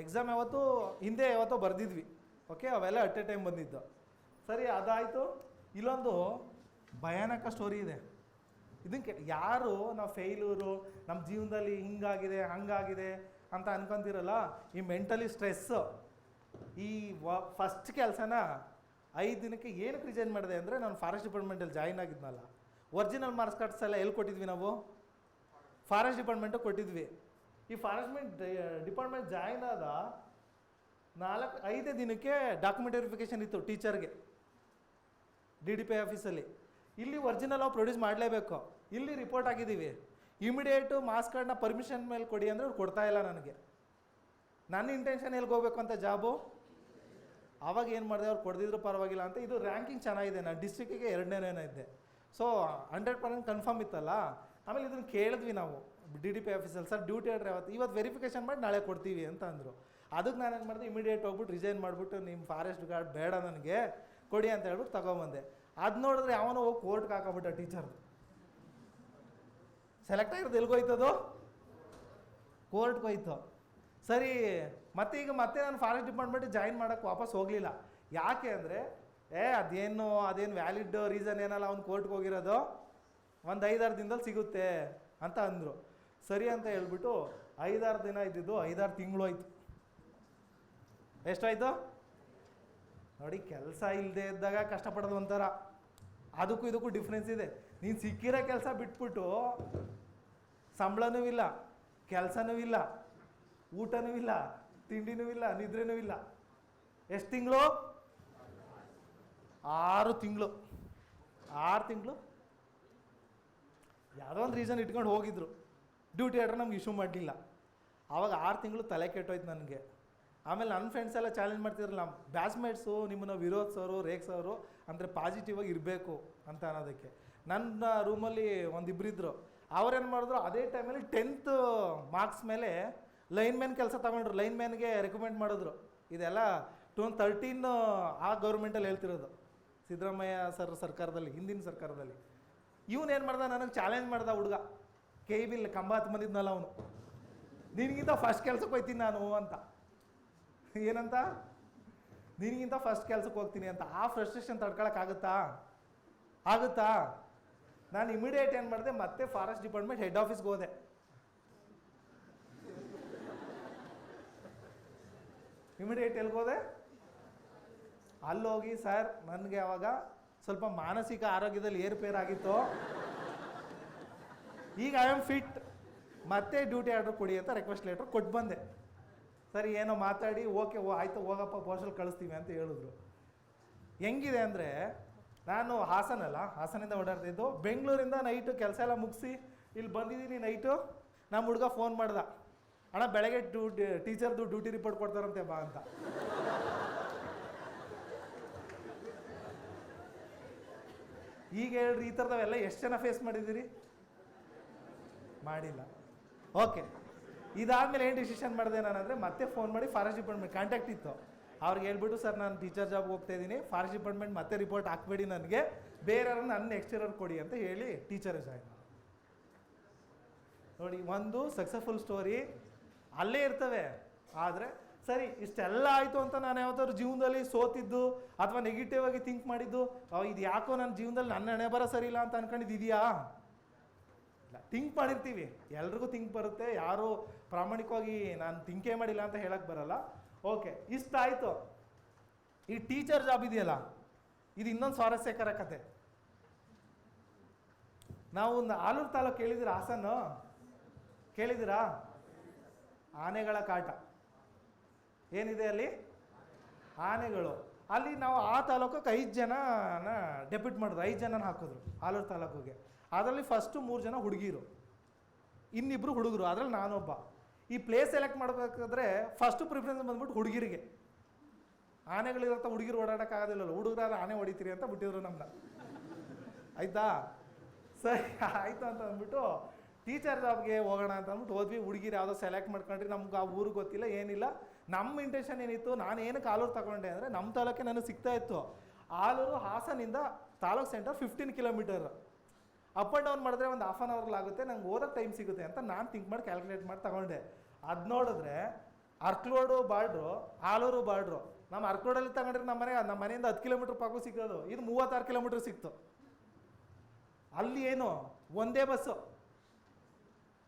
ಎಕ್ಸಾಮ್ ಯಾವತ್ತು, ಹಿಂದೆ ಯಾವತ್ತೋ ಬರೆದಿದ್ವಿ. ಓಕೆ ಅವೆಲ್ಲ ಅಟ್ ಎ ಟೈಮ್ ಬಂದಿದ್ದು. ಸರಿ, ಅದಾಯಿತು. ಇಲ್ಲೊಂದು ಭಯಾನಕ ಸ್ಟೋರಿ ಇದೆ. ಇದಕ್ಕೆ ಯಾರು ನಾವು ಫೇಲೂರು ನಮ್ಮ ಜೀವನದಲ್ಲಿ ಹಿಂಗಾಗಿದೆ, ಹಂಗಾಗಿದೆ ಅಂತ ಅನ್ಕೊಂತಿರಲ್ಲ, ಈ ಮೆಂಟಲಿ ಸ್ಟ್ರೆಸ್ಸು ಈ ವ ಫಸ್ಟ್ ಕೆಲಸನ ಐದು ದಿನಕ್ಕೆ ಏನಕ್ಕೆ ರಿಸೈನ್ ಮಾಡಿದೆ ಅಂದರೆ ನಾನು ಫಾರೆಸ್ಟ್ ಡಿಪಾರ್ಟ್ಮೆಂಟಲ್ಲಿ ಜಾಯಿನ್ ಆಗಿದ್ನಲ್ಲ. ಒರಿಜಿನಲ್ ಮಾರ್ಕ್ಸ್ ಕಾರ್ಡ್ಸ್ ಎಲ್ಲ ಎಲ್ಲಿ ಕೊಟ್ಟಿದ್ವಿ ನಾವು? ಫಾರೆಸ್ಟ್ ಡಿಪಾರ್ಟ್ಮೆಂಟು ಕೊಟ್ಟಿದ್ವಿ. ಈ ಫಾರೆಸ್ಟ್ಮೆಂಟ್ ಡಿಪಾರ್ಟ್ಮೆಂಟ್ ಜಾಯಿನ್ ಆದ ನಾಲ್ಕು, ಐದೇ ದಿನಕ್ಕೆ ಡಾಕ್ಯುಮೆಂಟ್ ವೆರಿಫಿಕೇಷನ್ ಇತ್ತು ಟೀಚರ್ಗೆ ಡಿ ಡಿ ಪಿ ಆಫೀಸಲ್ಲಿ ಇಲ್ಲಿ ಒರಿಜಿನಲ್ ನಾವು ಪ್ರೊಡ್ಯೂಸ್ ಮಾಡಲೇಬೇಕು. ಇಲ್ಲಿ ರಿಪೋರ್ಟ್ ಆಗಿದ್ದೀವಿ ಇಮಿಡಿಯೇಟು ಮಾಸ್ ಕಾರ್ಡ್ನ ಪರ್ಮಿಷನ್ ಮೇಲೆ ಕೊಡಿ ಅಂದರೆ ಅವ್ರು ಕೊಡ್ತಾ ಇಲ್ಲ ನನಗೆ. ನನ್ನ ಇಂಟೆನ್ಷನ್ ಎಲ್ಲಿಗೆ ಹೋಗ್ಬೇಕು ಅಂತ ಜಾಬು ಆವಾಗ ಏನು ಮಾಡಿದೆ? ಅವ್ರು ಕೊಡ್ದಿದ್ರು ಪರವಾಗಿಲ್ಲ ಅಂತ ಇದು ರ್ಯಾಂಕಿಂಗ್ ಚೆನ್ನಾಗಿದೆ. ನಾನು ಎರಡನೇ ಎರಡನೇನೇನೋ ಇದ್ದೆ ಸೊ ಹಂಡ್ರೆಡ್ ಪರ್ಸೆಂಟ್ ಕನ್ಫರ್ಮ್ ಇತ್ತಲ್ಲ? ಆಮೇಲೆ ಇದನ್ನು ಕೇಳಿದ್ವಿ ನಾವು. ಡಿ ಡಿ ಪಿ ಆಫೀಸಲ್ಲಿ ಸರ್ ಡ್ಯೂಟಿ ಹೇಳ್ರಿ ಅವತ್ತು ಇವತ್ತು ವೆರಿಫಿಕೇಷನ್ ಮಾಡಿ ನಾಳೆ ಕೊಡ್ತೀವಿ ಅಂತ ಅಂದರು. ಅದಕ್ಕೆ ನಾನು ಏನು ಮಾಡಿದೆ? ಇಮಿಡಿಯೇಟ್ ಹೋಗ್ಬಿಟ್ಟು ರಿಸೈನ್ ಮಾಡಿಬಿಟ್ಟು ನಿಮ್ಮ ಫಾರೆಸ್ಟ್ ಗಾರ್ಡ್ ಬೇಡ ನನಗೆ. ಕೊಡಿ ಅಂತ ಹೇಳ್ಬಿಟ್ಟು ತಗೊಂಬಂದೆ. ಅದು ನೋಡಿದ್ರೆ ಅವನು ಹೋಗಿ ಕೋರ್ಟ್ಗೆ ಹಾಕೋಬಿಟ್ಟ ಟೀಚರ್ದು ಸೆಲೆಕ್ಟ್ ಆಗಿರೋದು ಎಲ್ಗೋಯ್ತದು ಕೋರ್ಟ್ಗೆ ಹೋಯ್ತು. ಸರಿ, ಮತ್ತೆ ಈಗ ಮತ್ತೆ ನಾನು ಫಾರೆಸ್ಟ್ ಡಿಪಾರ್ಟ್ಮೆಂಟ್ ಜಾಯಿನ್ ಮಾಡೋಕ್ಕೆ ವಾಪಸ್ ಹೋಗಲಿಲ್ಲ. ಯಾಕೆ ಅಂದರೆ, ಏ, ಅದೇನು ಅದೇನು ವ್ಯಾಲಿಡ್ ರೀಸನ್ ಏನಲ್ಲ ಅವ್ನು ಕೋರ್ಟ್ಗೆ ಹೋಗಿರೋದು? ಒಂದು ಐದಾರು ದಿನದಲ್ಲಿ ಸಿಗುತ್ತೆ ಅಂತ ಅಂದರು. ಸರಿ ಅಂತ ಹೇಳ್ಬಿಟ್ಟು ಐದಾರು ದಿನ ಇದ್ದಿದ್ದು ಐದಾರು ತಿಂಗಳು ಆಯ್ತು ಎಷ್ಟಾಯಿತು ನೋಡಿ, ಕೆಲಸ ಇಲ್ಲದೆ ಇದ್ದಾಗ ಕಷ್ಟಪಡೋದು ಒಂಥರ. ಅದಕ್ಕೂ ಇದಕ್ಕೂ ಡಿಫ್ರೆನ್ಸ್ ಇದೆ. ನೀನು ಸಿಕ್ಕಿರೋ ಕೆಲಸ ಬಿಟ್ಬಿಟ್ಟು ಸಂಬಳನೂ ಇಲ್ಲ ಕೆಲಸನೂ ಇಲ್ಲ ಊಟನೂ ಇಲ್ಲ ತಿಂಡಿನೂ ಇಲ್ಲ ನಿದ್ರೆನೂ ಇಲ್ಲ ಎಷ್ಟು ತಿಂಗಳು? ಆರು ತಿಂಗಳು. ಆರು ತಿಂಗಳು? ಯಾವುದೋ ಒಂದು ರೀಸನ್ ಇಟ್ಕೊಂಡು ಹೋಗಿದ್ರು. ಡ್ಯೂಟಿ ಆರ್ಡ್ರ್ ನಮ್ಗೆ ಇಶ್ಯೂ ಮಾಡಲಿಲ್ಲ. ಆವಾಗ ಆರು ತಿಂಗಳು ತಲೆ ಕೆಟ್ಟೋಯ್ತು ನನಗೆ. ಆಮೇಲೆ ನನ್ನ ಫ್ರೆಂಡ್ಸ್ ಎಲ್ಲ ಚಾಲೆಂಜ್ ಮಾಡ್ತಿದ್ರಲ್ಲ ಬ್ಯಾಚ್ಮೇಟ್ಸು ಸರು, ರೇಖ್ ಸರು, ಅಂದರೆ ಪಾಸಿಟಿವ್ ಆಗಿ ಇರಬೇಕು ಅಂತ ಅನ್ನೋದಕ್ಕೆ. ನನ್ನ ರೂಮಲ್ಲಿ ಒಂದಿಬ್ಬರಿದ್ದರು ಅವ್ರೇನು ಮಾಡಿದ್ರು, ಅದೇ ಟೈಮಲ್ಲಿ ಟೆಂತ್ ಮಾರ್ಕ್ಸ್ ಮೇಲೆ ಲೈನ್ ಮ್ಯಾನ್ ಕೆಲಸ ತಗೊಂಡ್ರು. ಲೈನ್ ಮ್ಯಾನ್ಗೆ ರೆಕಮೆಂಡ್ ಮಾಡಿದ್ರು. ಇದೆಲ್ಲ ಟೂ ತರ್ಟೀನ್ ಆ ಗೌರ್ಮೆಂಟಲ್ಲಿ ಹೇಳ್ತಿರೋದು. ಸಿದ್ದರಾಮಯ್ಯ ಸರ್ ಸರ್ಕಾರದಲ್ಲಿ, ಹಿಂದಿನ ಸರ್ಕಾರದಲ್ಲಿ. ಇವನೇನು ಮಾಡ್ದ, ನನಗೆ ಚಾಲೆಂಜ್ ಮಾಡ್ದ ಹುಡುಗ. ಕೈ ಬಿಲ್ ಕಂಬ ಹತ್ತು ಬಂದಿದ್ನಲ್ಲ ಅವನು. ನಿನಗಿಂತ ಫಸ್ಟ್ ಕೆಲ್ಸಕ್ಕೆ ಹೋಯ್ತೀನಿ ನಾನು ಅಂತ. ಏನಂತ? ನಿನಗಿಂತ ಫಸ್ಟ್ ಕೆಲ್ಸಕ್ಕೆ ಹೋಗ್ತೀನಿ ಅಂತ. ಆ ಫ್ರಸ್ಟ್ರೇಷನ್ ತಡ್ಕೊಳಕ್ಕಾಗುತ್ತಾ? ಆಗುತ್ತಾ? ನಾನು ಇಮಿಡಿಯೇಟ್ ಏನು ಮಾಡಿದೆ, ಮತ್ತೆ ಫಾರೆಸ್ಟ್ ಡಿಪಾರ್ಟ್ಮೆಂಟ್ ಹೆಡ್ ಆಫೀಸ್ಗೆ ಹೋದೆ. ಇಮಿಡಿಯೇಟ್ ಎಲ್ಲಿಗೆ ಹೋದೆ? ಅಲ್ಲೋಗಿ, ಸರ್, ನನಗೆ ಅವಾಗ ಸ್ವಲ್ಪ ಮಾನಸಿಕ ಆರೋಗ್ಯದಲ್ಲಿ ಏರುಪೇರಾಗಿತ್ತು ಈಗ ಐ ಆಮ್ ಫಿಟ್ ಮತ್ತೆ ಡ್ಯೂಟಿ ಆರ್ಡರ್ ಕೊಡಿ ಅಂತ ರಿಕ್ವೆಸ್ಟ್ ಲೆಟ್ರ್ ಕೊಟ್ಟು ಬಂದೆ ಸರಿ, ಏನೋ ಮಾತಾಡಿ, ಓಕೆ, ಓ, ಆಯಿತು, ಹೋಗಪ್ಪ ಪೋಸ್ಟಲ್ ಕಳಿಸ್ತೀವಿ ಅಂತ ಹೇಳಿದ್ರು. ಹೆಂಗಿದೆ ಅಂದರೆ, ನಾನು ಹಾಸನ ಅಲ್ಲ, ಹಾಸನಿಂದ ಓಡಾಡ್ತಿದ್ದು. ಬೆಂಗಳೂರಿಂದ ನೈಟು ಕೆಲಸ ಎಲ್ಲ ಮುಗಿಸಿ, ಇಲ್ಲಿ ಬಂದಿದ್ದೀನಿ ನೈಟು ನಮ್ಮ ಹುಡುಗ ಫೋನ್ ಮಾಡ್ದ. ಅಣ್ಣ, ಬೆಳಗ್ಗೆ ಡ್ಯೂಟಿ ಟೀಚರ್ದು ಡ್ಯೂಟಿ ರಿಪೋರ್ಟ್ ಕೊಡ್ತಾರಂತೆ ಬಾ ಅಂತ. ಈಗ ಹೇಳ್ರಿ, ಈ ಥರದವೆಲ್ಲ ಎಷ್ಟು ಜನ ಫೇಸ್ ಮಾಡಿದ್ದೀರಿ? ಮಾಡಿಲ್ಲ. ಓಕೆ. ಇದಾದ್ಮೇಲೆ ಏನು ಡಿಸಿಷನ್ ಮಾಡಿದೆ ನಾನು ಅಂದರೆ ಮತ್ತೆ ಫೋನ್ ಮಾಡಿ ಫಾರೆಸ್ಟ್ ಡಿಪಾರ್ಟ್ಮೆಂಟ್ ಕಾಂಟ್ಯಾಕ್ಟ್ ಇತ್ತು. ಅವ್ರಿಗೆ ಹೇಳ್ಬಿಟ್ಟು, ಸರ್, ನಾನು ಟೀಚರ್ ಜಾಬ್ ಹೋಗ್ತಾ ಇದ್ದೀನಿ ಫಾರೆಸ್ಟ್ ಡಿಪಾರ್ಟ್ಮೆಂಟ್ ಮತ್ತೆ ರಿಪೋರ್ಟ್ ಹಾಕ್ಬೇಡಿ ನನಗೆ. ಬೇರೆಯವ್ರನ್ನ ನನ್ನ ನೆಕ್ಸ್ಟ್ ಇಯರ್ ಕೊಡಿ ಅಂತ ಹೇಳಿ ಟೀಚರ್ ಜಾಯ್ನ್ ನೋಡಿ, ಒಂದು ಸಕ್ಸಸ್ಫುಲ್ ಸ್ಟೋರಿ ಅಲ್ಲೇ ಇರ್ತವೆ. ಆದರೆ, ಸರಿ, ಇಷ್ಟೆಲ್ಲ ಆಯಿತು ಅಂತ ನಾನು ಯಾವತ್ತಾದ್ರು ಜೀವನದಲ್ಲಿ ಸೋತಿದ್ದು ಅಥವಾ ನೆಗೆಟಿವ್ ಆಗಿ ಥಿಂಕ್ ಮಾಡಿದ್ದು ಇದು ಯಾಕೋ ನನ್ನ ಜೀವನದಲ್ಲಿ ನನ್ನ ಹಣೆ ಬರ ಸರಿ ಇಲ್ಲ ಅಂತ ಅನ್ಕೊಂಡಿದ್ದು ಇದೆಯಾ ಇಲ್ಲ ಥಿಂಕ್ ಮಾಡಿರ್ತೀವಿ. ಎಲ್ರಿಗೂ ಥಿಂಕ್ ಬರುತ್ತೆ. ಯಾರು ಪ್ರಾಮಾಣಿಕವಾಗಿ ನಾನು ಥಿಂಕೇ ಮಾಡಿಲ್ಲ ಅಂತ ಹೇಳಕ್ ಬರಲ್ಲ. ಓಕೆ ಇಷ್ಟ ಆಯಿತು. ಈ ಟೀಚರ್ ಜಾಬ್ ಇದೆಯಲ್ಲ, ಇದು ಇನ್ನೊಂದು ಸ್ವಾರಸ್ಯಕರ ಕತೆ. ನಾವು ಒಂದು ಆಲೂರು ತಾಲೂಕು ಕೇಳಿದಿರ ಹಾಸನ್ನು ಕೇಳಿದಿರಾ ಆನೆಗಳ ಕಾಟ. ಏನಿದೆ ಅಲ್ಲಿ? ಆನೆಗಳು. ಅಲ್ಲಿ ನಾವು ಆ ತಾಲೂಕಕ್ಕೆ ಐದು ಜನನ ಡೆಪ್ಯೂಟ್ ಮಾಡಿದ್ರು. ಐದು ಜನನ ಹಾಕಿದ್ರು ಆಲೂರು ತಾಲೂಕಿಗೆ. ಅದರಲ್ಲಿ ಫಸ್ಟು ಮೂರು ಜನ ಹುಡುಗಿರು. ಇನ್ನಿಬ್ಬರು ಹುಡುಗರು, ಅದ್ರಲ್ಲಿ ನಾನೊಬ್ಬ. ಈ ಪ್ಲೇಸ್ ಸೆಲೆಕ್ಟ್ ಮಾಡಬೇಕಾದ್ರೆ ಫಸ್ಟು ಪ್ರಿಫರೆನ್ಸ್ ಬಂದ್ಬಿಟ್ಟು ಹುಡುಗಿರಿಗೆ. ಆನೆಗಳಿರತ್ತ ಹುಡುಗಿರು ಓಡಾಡೋಕ್ಕಾಗೋದಿಲ್ಲಲ್ಲ, ಹುಡುಗರಾದ್ರೆ ಆನೆ ಹೊಡಿತೀರಿ ಅಂತ ಬಿಟ್ಟಿದ್ರು ನಮ್ಮನ್ನ ಆಯ್ತಾ? ಸರಿ, ಆಯ್ತು ಅಂತ ಅಂದ್ಬಿಟ್ಟು ಟೀಚರ್ ಜಾಬ್ಗೆ ಹೋಗೋಣ ಅಂತ ಅಂದ್ಬಿಟ್ಟು ಹೋದ್ವಿ. ಹುಡುಗಿರು ಯಾವುದೋ ಸೆಲೆಕ್ಟ್ ಮಾಡ್ಕೊಂಡ್ರಿ, ನಮ್ಗೆ ಆ ಊರು ಗೊತ್ತಿಲ್ಲ, ಏನಿಲ್ಲ. ನಮ್ಮ ಇಂಟೆನ್ಷನ್ ಏನಿತ್ತು, ನಾನು ಏನಕ್ಕೆ ಆಲೂರು ತಗೊಂಡೆ ಅಂದರೆ ನಮ್ಮ ತಾಲೂಕೆ ನನಗೆ ಸಿಗ್ತಾ ಇತ್ತು. Aluru ಹಾಸನಿಂದ taluk centre fifteen kilometre up and down ಮಾಡಿದ್ರೆ ಒಂದು ಹಾಫ್ ಆನ್ ಅವರ್ಲಾಗುತ್ತೆ ನಂಗೆ ಓದೋಕ್ಕೆ ಟೈಮ್ ಸಿಗುತ್ತೆ ಅಂತ ನಾನು ಥಿಂಕ್ ಮಾಡಿ ಕ್ಯಾಲ್ಕುಲೇಟ್ ಮಾಡಿ ತಗೊಂಡೆ. ಅದು ನೋಡಿದ್ರೆ ಅರ್ಕ್ಲೋಡು ಬಾರ್ಡ್ರು ಆಲೂರು ಬಾರ್ಡ್ರು ನಮ್ಮ ಅರ್ಕ್ಲೋಡಲ್ಲಿ ತಗೊಂಡ್ರೆ ನಮ್ಮ ಮನೆ ನಮ್ಮ ಮನೆಯಿಂದ ಹತ್ತು ಕಿಲೋಮೀಟ್ರ್ ಪಾಕು ಸಿಕ್ಕೋದು ಇದು ಮೂವತ್ತಾರು ಕಿಲೋಮೀಟ್ರ್ ಸಿಕ್ತು. ಅಲ್ಲಿ ಏನು, ಒಂದೇ ಬಸ್ಸು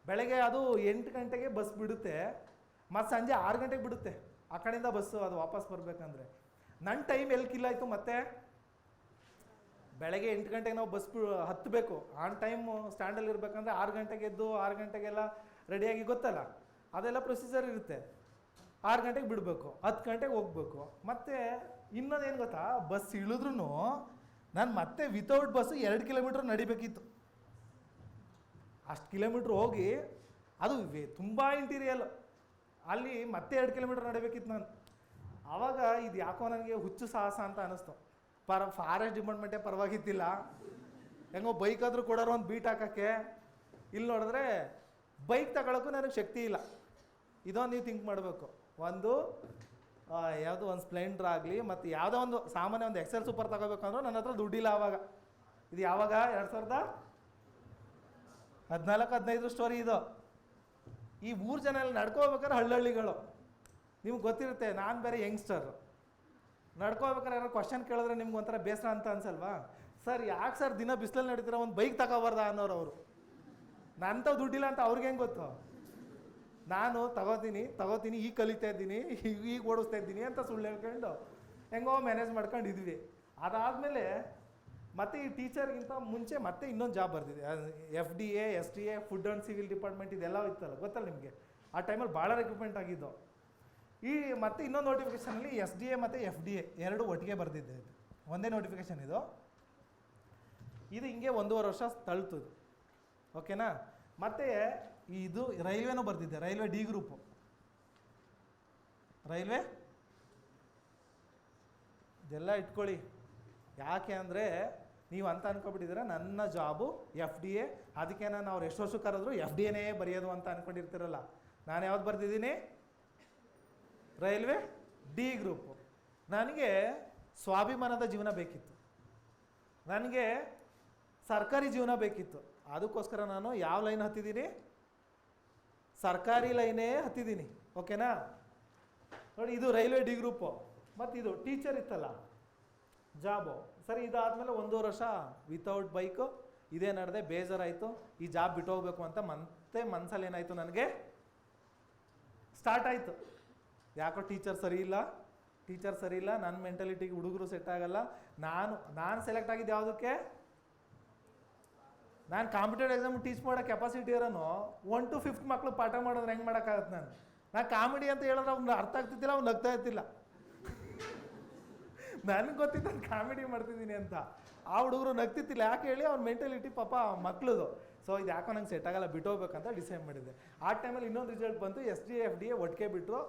ಬೆಳಗ್ಗೆ ಅದು ಎಂಟು ಗಂಟೆಗೆ ಬಸ್ ಬಿಡುತ್ತೆ. ಮತ್ತು ಸಂಜೆ ಆರು ಗಂಟೆಗೆ ಬಿಡುತ್ತೆ. ಆ ಕಡೆಯಿಂದ ಬಸ್ಸು ಅದು ವಾಪಸ್ ಬರಬೇಕಂದ್ರೆ. ನನ್ನ ಟೈಮ್ ಎಲ್ಲಿ ಕಿಲ್ಲಾಯಿತು ಮತ್ತೆ. ಬೆಳಗ್ಗೆ ಎಂಟು ಗಂಟೆಗೆ ನಾವು ಬಸ್ ಹತ್ತಬೇಕು. ಆನ್ ಟೈಮ್ ಸ್ಟ್ಯಾಂಡಲ್ಲಿ ಇರಬೇಕಂದ್ರೆ ಆರು ಗಂಟೆಗೆ ಎದ್ದು, ಆರು ಗಂಟೆಗೆಲ್ಲ ರೆಡಿಯಾಗಿ ಗೊತ್ತಲ್ಲ? ಅದೆಲ್ಲ ಪ್ರೊಸೀಜರ್ ಇರುತ್ತೆ. ಆರು ಗಂಟೆಗೆ ಬಿಡಬೇಕು, ಹತ್ತು ಗಂಟೆಗೆ ಹೋಗ್ಬೇಕು. ಮತ್ತು ಏನು ಗೊತ್ತಾ? ಬಸ್ ಇಳಿದ್ರೂ ನಾನು ಮತ್ತೆ ವಿತೌಟ್ ಬಸ್ಸು ಎರಡು ಕಿಲೋಮೀಟ್ರ್ ನಡಿಬೇಕಿತ್ತು. ಅಷ್ಟು ಕಿಲೋಮೀಟ್ರ್ ಹೋಗಿ, ಅದು ತುಂಬ ಇಂಟೀರಿಯಲ್ ಅಲ್ಲಿ ಮತ್ತೆ ಎರಡು ಕಿಲೋಮೀಟ್ರ್ ನಡಿಬೇಕಿತ್ತು ನಾನು ಆವಾಗ ಇದು ಯಾಕೋ ನನಗೆ ಹುಚ್ಚು ಸಾಹಸ ಅಂತ ಅನ್ನಿಸ್ತು ಪರ ಫಾರೆಸ್ಟ್ ಡಿಪಾರ್ಟ್ಮೆಂಟೇ ಪರವಾಗಿದ್ದಿಲ್ಲ. ಹೆಂಗೋ ಬೈಕ್ ಆದರೂ ಕೊಡೋರು ಒಂದು ಬೀಟ್ ಹಾಕೋಕ್ಕೆ. ಇಲ್ಲಿ ನೋಡಿದ್ರೆ ಬೈಕ್ ತಗೊಳಕ್ಕೂ ನನಗೆ ಶಕ್ತಿ ಇಲ್ಲ. ಇದೊಂದು ನೀವು ಥಿಂಕ್ ಮಾಡಬೇಕು. ಒಂದು ಯಾವುದೋ ಒಂದು ಸ್ಪ್ಲೆಂಡರ್ ಆಗಲಿ ಮತ್ತು ಯಾವುದೋ ಒಂದು ಸಾಮಾನ್ಯ ಒಂದು ಎಕ್ಸೆಲ್ ಸೂಪರ್ ತಗೋಬೇಕಂದ್ರೂ ನನ್ನ ಹತ್ರ ದುಡ್ಡಿಲ್ಲ ಆವಾಗ ಇದು ಯಾವಾಗ? ಎರಡು ಸಾವಿರದ ಹದಿನಾಲ್ಕು, ಹದಿನೈದು ಸ್ಟೋರಿ ಇದು. ಈ ಮೂರು ಜನ ಎಲ್ಲ ನಡ್ಕೋಬೇಕಾದ್ರೆ ಹಳ್ಳಹಳ್ಳಿಗಳು. ನಿಮ್ಗೆ ಗೊತ್ತಿರುತ್ತೆ, ನಾನು ಬೇರೆ ಯಂಗ್ಸ್ಟರ್ ನಡ್ಕೋಬೇಕಾದ್ರೆ ಯಾರೋ ಕ್ವಶನ್ ಕೇಳಿದ್ರೆ ನಿಮ್ಗೆ ಒಂಥರ ಬೇಸರ ಅಂತ ಅನ್ಸಲ್ವಾ? ಸರ್ ಯಾಕೆ ಸರ್ ದಿನ ಬಿಸಿಲಲ್ಲಿ ನಡೀತೀರ? ಒಂದು ಬೈಕ್ ತಗೋಬಾರ್ದ ಅನ್ನೋರು ಅವರು. ನಂತ ದುಡ್ಡಿಲ್ಲ ಅಂತ ಅವ್ರಿಗೆ ಹೆಂಗೆ ಗೊತ್ತು? ನಾನು ತಗೋತೀನಿ ತಗೋತೀನಿ, ಈಗ ಕಲಿತಾ ಇದ್ದೀನಿ, ಈಗ ಈಗ ಓಡಿಸ್ತಾ ಇದ್ದೀನಿ ಅಂತ ಸುಳ್ಳು ಹೇಳ್ಕೊಂಡು ಹೆಂಗೋ ಮ್ಯಾನೇಜ್ ಮಾಡ್ಕೊಂಡು ಇದ್ವಿ ಅದಾದಮೇಲೆ ಮತ್ತೆ ಈ ಟೀಚರ್ಗಿಂತ ಮುಂಚೆ ಮತ್ತೆ ಇನ್ನೊಂದು ಜಾಬ್ ಬರ್ತಿದೆ F D A S D A food and civil department ಇದೆಲ್ಲ ಇತ್ತಲ್ಲ, ಗೊತ್ತಲ್ಲ ನಿಮಗೆ? ಆ ಟೈಮಲ್ಲಿ ಭಾಳ ರೆಕ್ರೂಟ್ಮೆಂಟ್ ಆಗಿದ್ದು. ಈ ಮತ್ತೆ ಇನ್ನೊಂದು ನೋಟಿಫಿಕೇಷನಲ್ಲಿ ಎಸ್ ಡಿ ಎ ಮತ್ತು ಎಫ್ ಡಿ ಎ ಎರಡು ಒಟ್ಟಿಗೆ ಬರೆದಿದ್ದೆ ಒಂದೇ ನೋಟಿಫಿಕೇಷನ್ ಇದು. ಇದು ಹಿಂಗೆ ಒಂದೂವರೆ ವರ್ಷ ತಳ್ತು ಓಕೆನಾ ಮತ್ತು ಇದು ರೈಲ್ವೆನೂ ಬರೆದಿದ್ದೆ ರೈಲ್ವೆ ಡಿ ಗ್ರೂಪು ರೈಲ್ವೆ? ಇದೆಲ್ಲ ಇಟ್ಕೊಳ್ಳಿ. ಯಾಕೆ ಅಂದರೆ ನೀವು ಅಂತ ಅನ್ಕೊಬಿಟ್ಟಿದ್ದೀರ, ನನ್ನ ಜಾಬು ಎಫ್ ಡಿ ಎ ಅದಕ್ಕೆ ನಾನು ಅವ್ರು ಎಷ್ಟು ವರ್ಷಕ್ಕೆ ಕರೆದ್ರು ಎಫ್ ಡಿ ಎನೇ ಬರೆಯೋದು ಅಂತ ಅನ್ಕೊಂಡಿರ್ತಿರಲ್ಲ. ನಾನು ಯಾವ್ದು ಬರ್ತಿದ್ದೀನಿ ರೈಲ್ವೆ ಡಿ ಗ್ರೂಪು. ನನಗೆ ಸ್ವಾಭಿಮಾನದ ಜೀವನ ಬೇಕಿತ್ತು. ನನಗೆ ಸರ್ಕಾರಿ ಜೀವನ ಬೇಕಿತ್ತು. ಅದಕ್ಕೋಸ್ಕರ ನಾನು ಯಾವ ಲೈನ್ ಹತ್ತಿದ್ದೀನಿ? ಸರ್ಕಾರಿ ಲೈನೇ ಹತ್ತಿದ್ದೀನಿ. ಓಕೆನಾ? ನೋಡಿ, ಇದು ರೈಲ್ವೆ ಡಿ ಗ್ರೂಪು. ಮತ್ತು ಇದು ಟೀಚರ್ ಇತ್ತಲ್ಲ, ಜಾಬು. ಸರಿ, ಇದಾದಮೇಲೆ ಒಂದೂವರೆ ವರ್ಷ ವಿತೌಟ್ ಬೈಕು ಇದೇ ನಡೆದೆ ಬೇಜಾರಾಯಿತು. ಈ ಜಾಬ್ ಬಿಟ್ಟು ಹೋಗ್ಬೇಕು ಅಂತ ಮತ್ತೆ ಮನಸ್ಸಲ್ಲಿ ಏನಾಯಿತು ನನಗೆ? ಸ್ಟಾರ್ಟ್ ಆಯಿತು. ಯಾಕೋ ಟೀಚರ್ ಸರಿ ಇಲ್ಲ? ಟೀಚರ್ ಸರಿ ಇಲ್ಲ ನನ್ನ ಮೆಂಟಾಲಿಟಿಗೆ ಹುಡುಗರು ಸೆಟ್ ಆಗಲ್ಲ. ನಾನು ನಾನು ಸೆಲೆಕ್ಟ್ ಆಗಿದ್ದು ಯಾವುದಕ್ಕೆ? ನಾನು ಕಾಂಪಿಟೇಟಿವ್ ಎಕ್ಸಾಮ್ ಟೀಚ್ ಮಾಡೋ ಕೆಪಾಸಿಟಿ ಇರೋನು ಒನ್ ಟು ಫಿಫ್ತ್ ಮಕ್ಕಳು ಪಾಠ ಮಾಡೋದು ಹೆಂಗೆ ಮಾಡೋಕ್ಕಾಗತ್ತೆ ನಾನು? ನಾನು ಕಾಮಿಡಿ ಅಂತ ಹೇಳಿದ್ರೆ ಅವ್ನು ಅರ್ಥ ಆಗ್ತಿದ್ದಿಲ್ಲ, ಅವ್ನು ನಗ್ತಾ ಇರ್ತಿಲ್ಲ ನನಗೆ ಗೊತ್ತಿತ್ತು ನಾನು ಕಾಮಿಡಿ ಮಾಡ್ತಿದ್ದೀನಿ ಅಂತ. ಆ ಹುಡುಗರು ನಗ್ತಿತ್ತಿಲ್ಲ ಯಾಕೆ ಹೇಳಿ ಅವ್ನ ಮೆಂಟಾಲಿಟಿ ಪಾಪ ಮಕ್ಳದು. ಸೊ ಇದು ಯಾಕೋ ನಂಗೆ ಸೆಟ್ ಆಗಲ್ಲ, ಬಿಟ್ಟೋಗ್ಬೇಕಂತ ಡಿಸೈಡ್ ಮಾಡಿದ್ದೆ. ಆ ಟೈಮಲ್ಲಿ ಇನ್ನೊಂದು ರಿಸಲ್ಟ್ ಬಂತು S D F D A ಒಟ್ಟಿಗೆ ಬಿಟ್ಟರು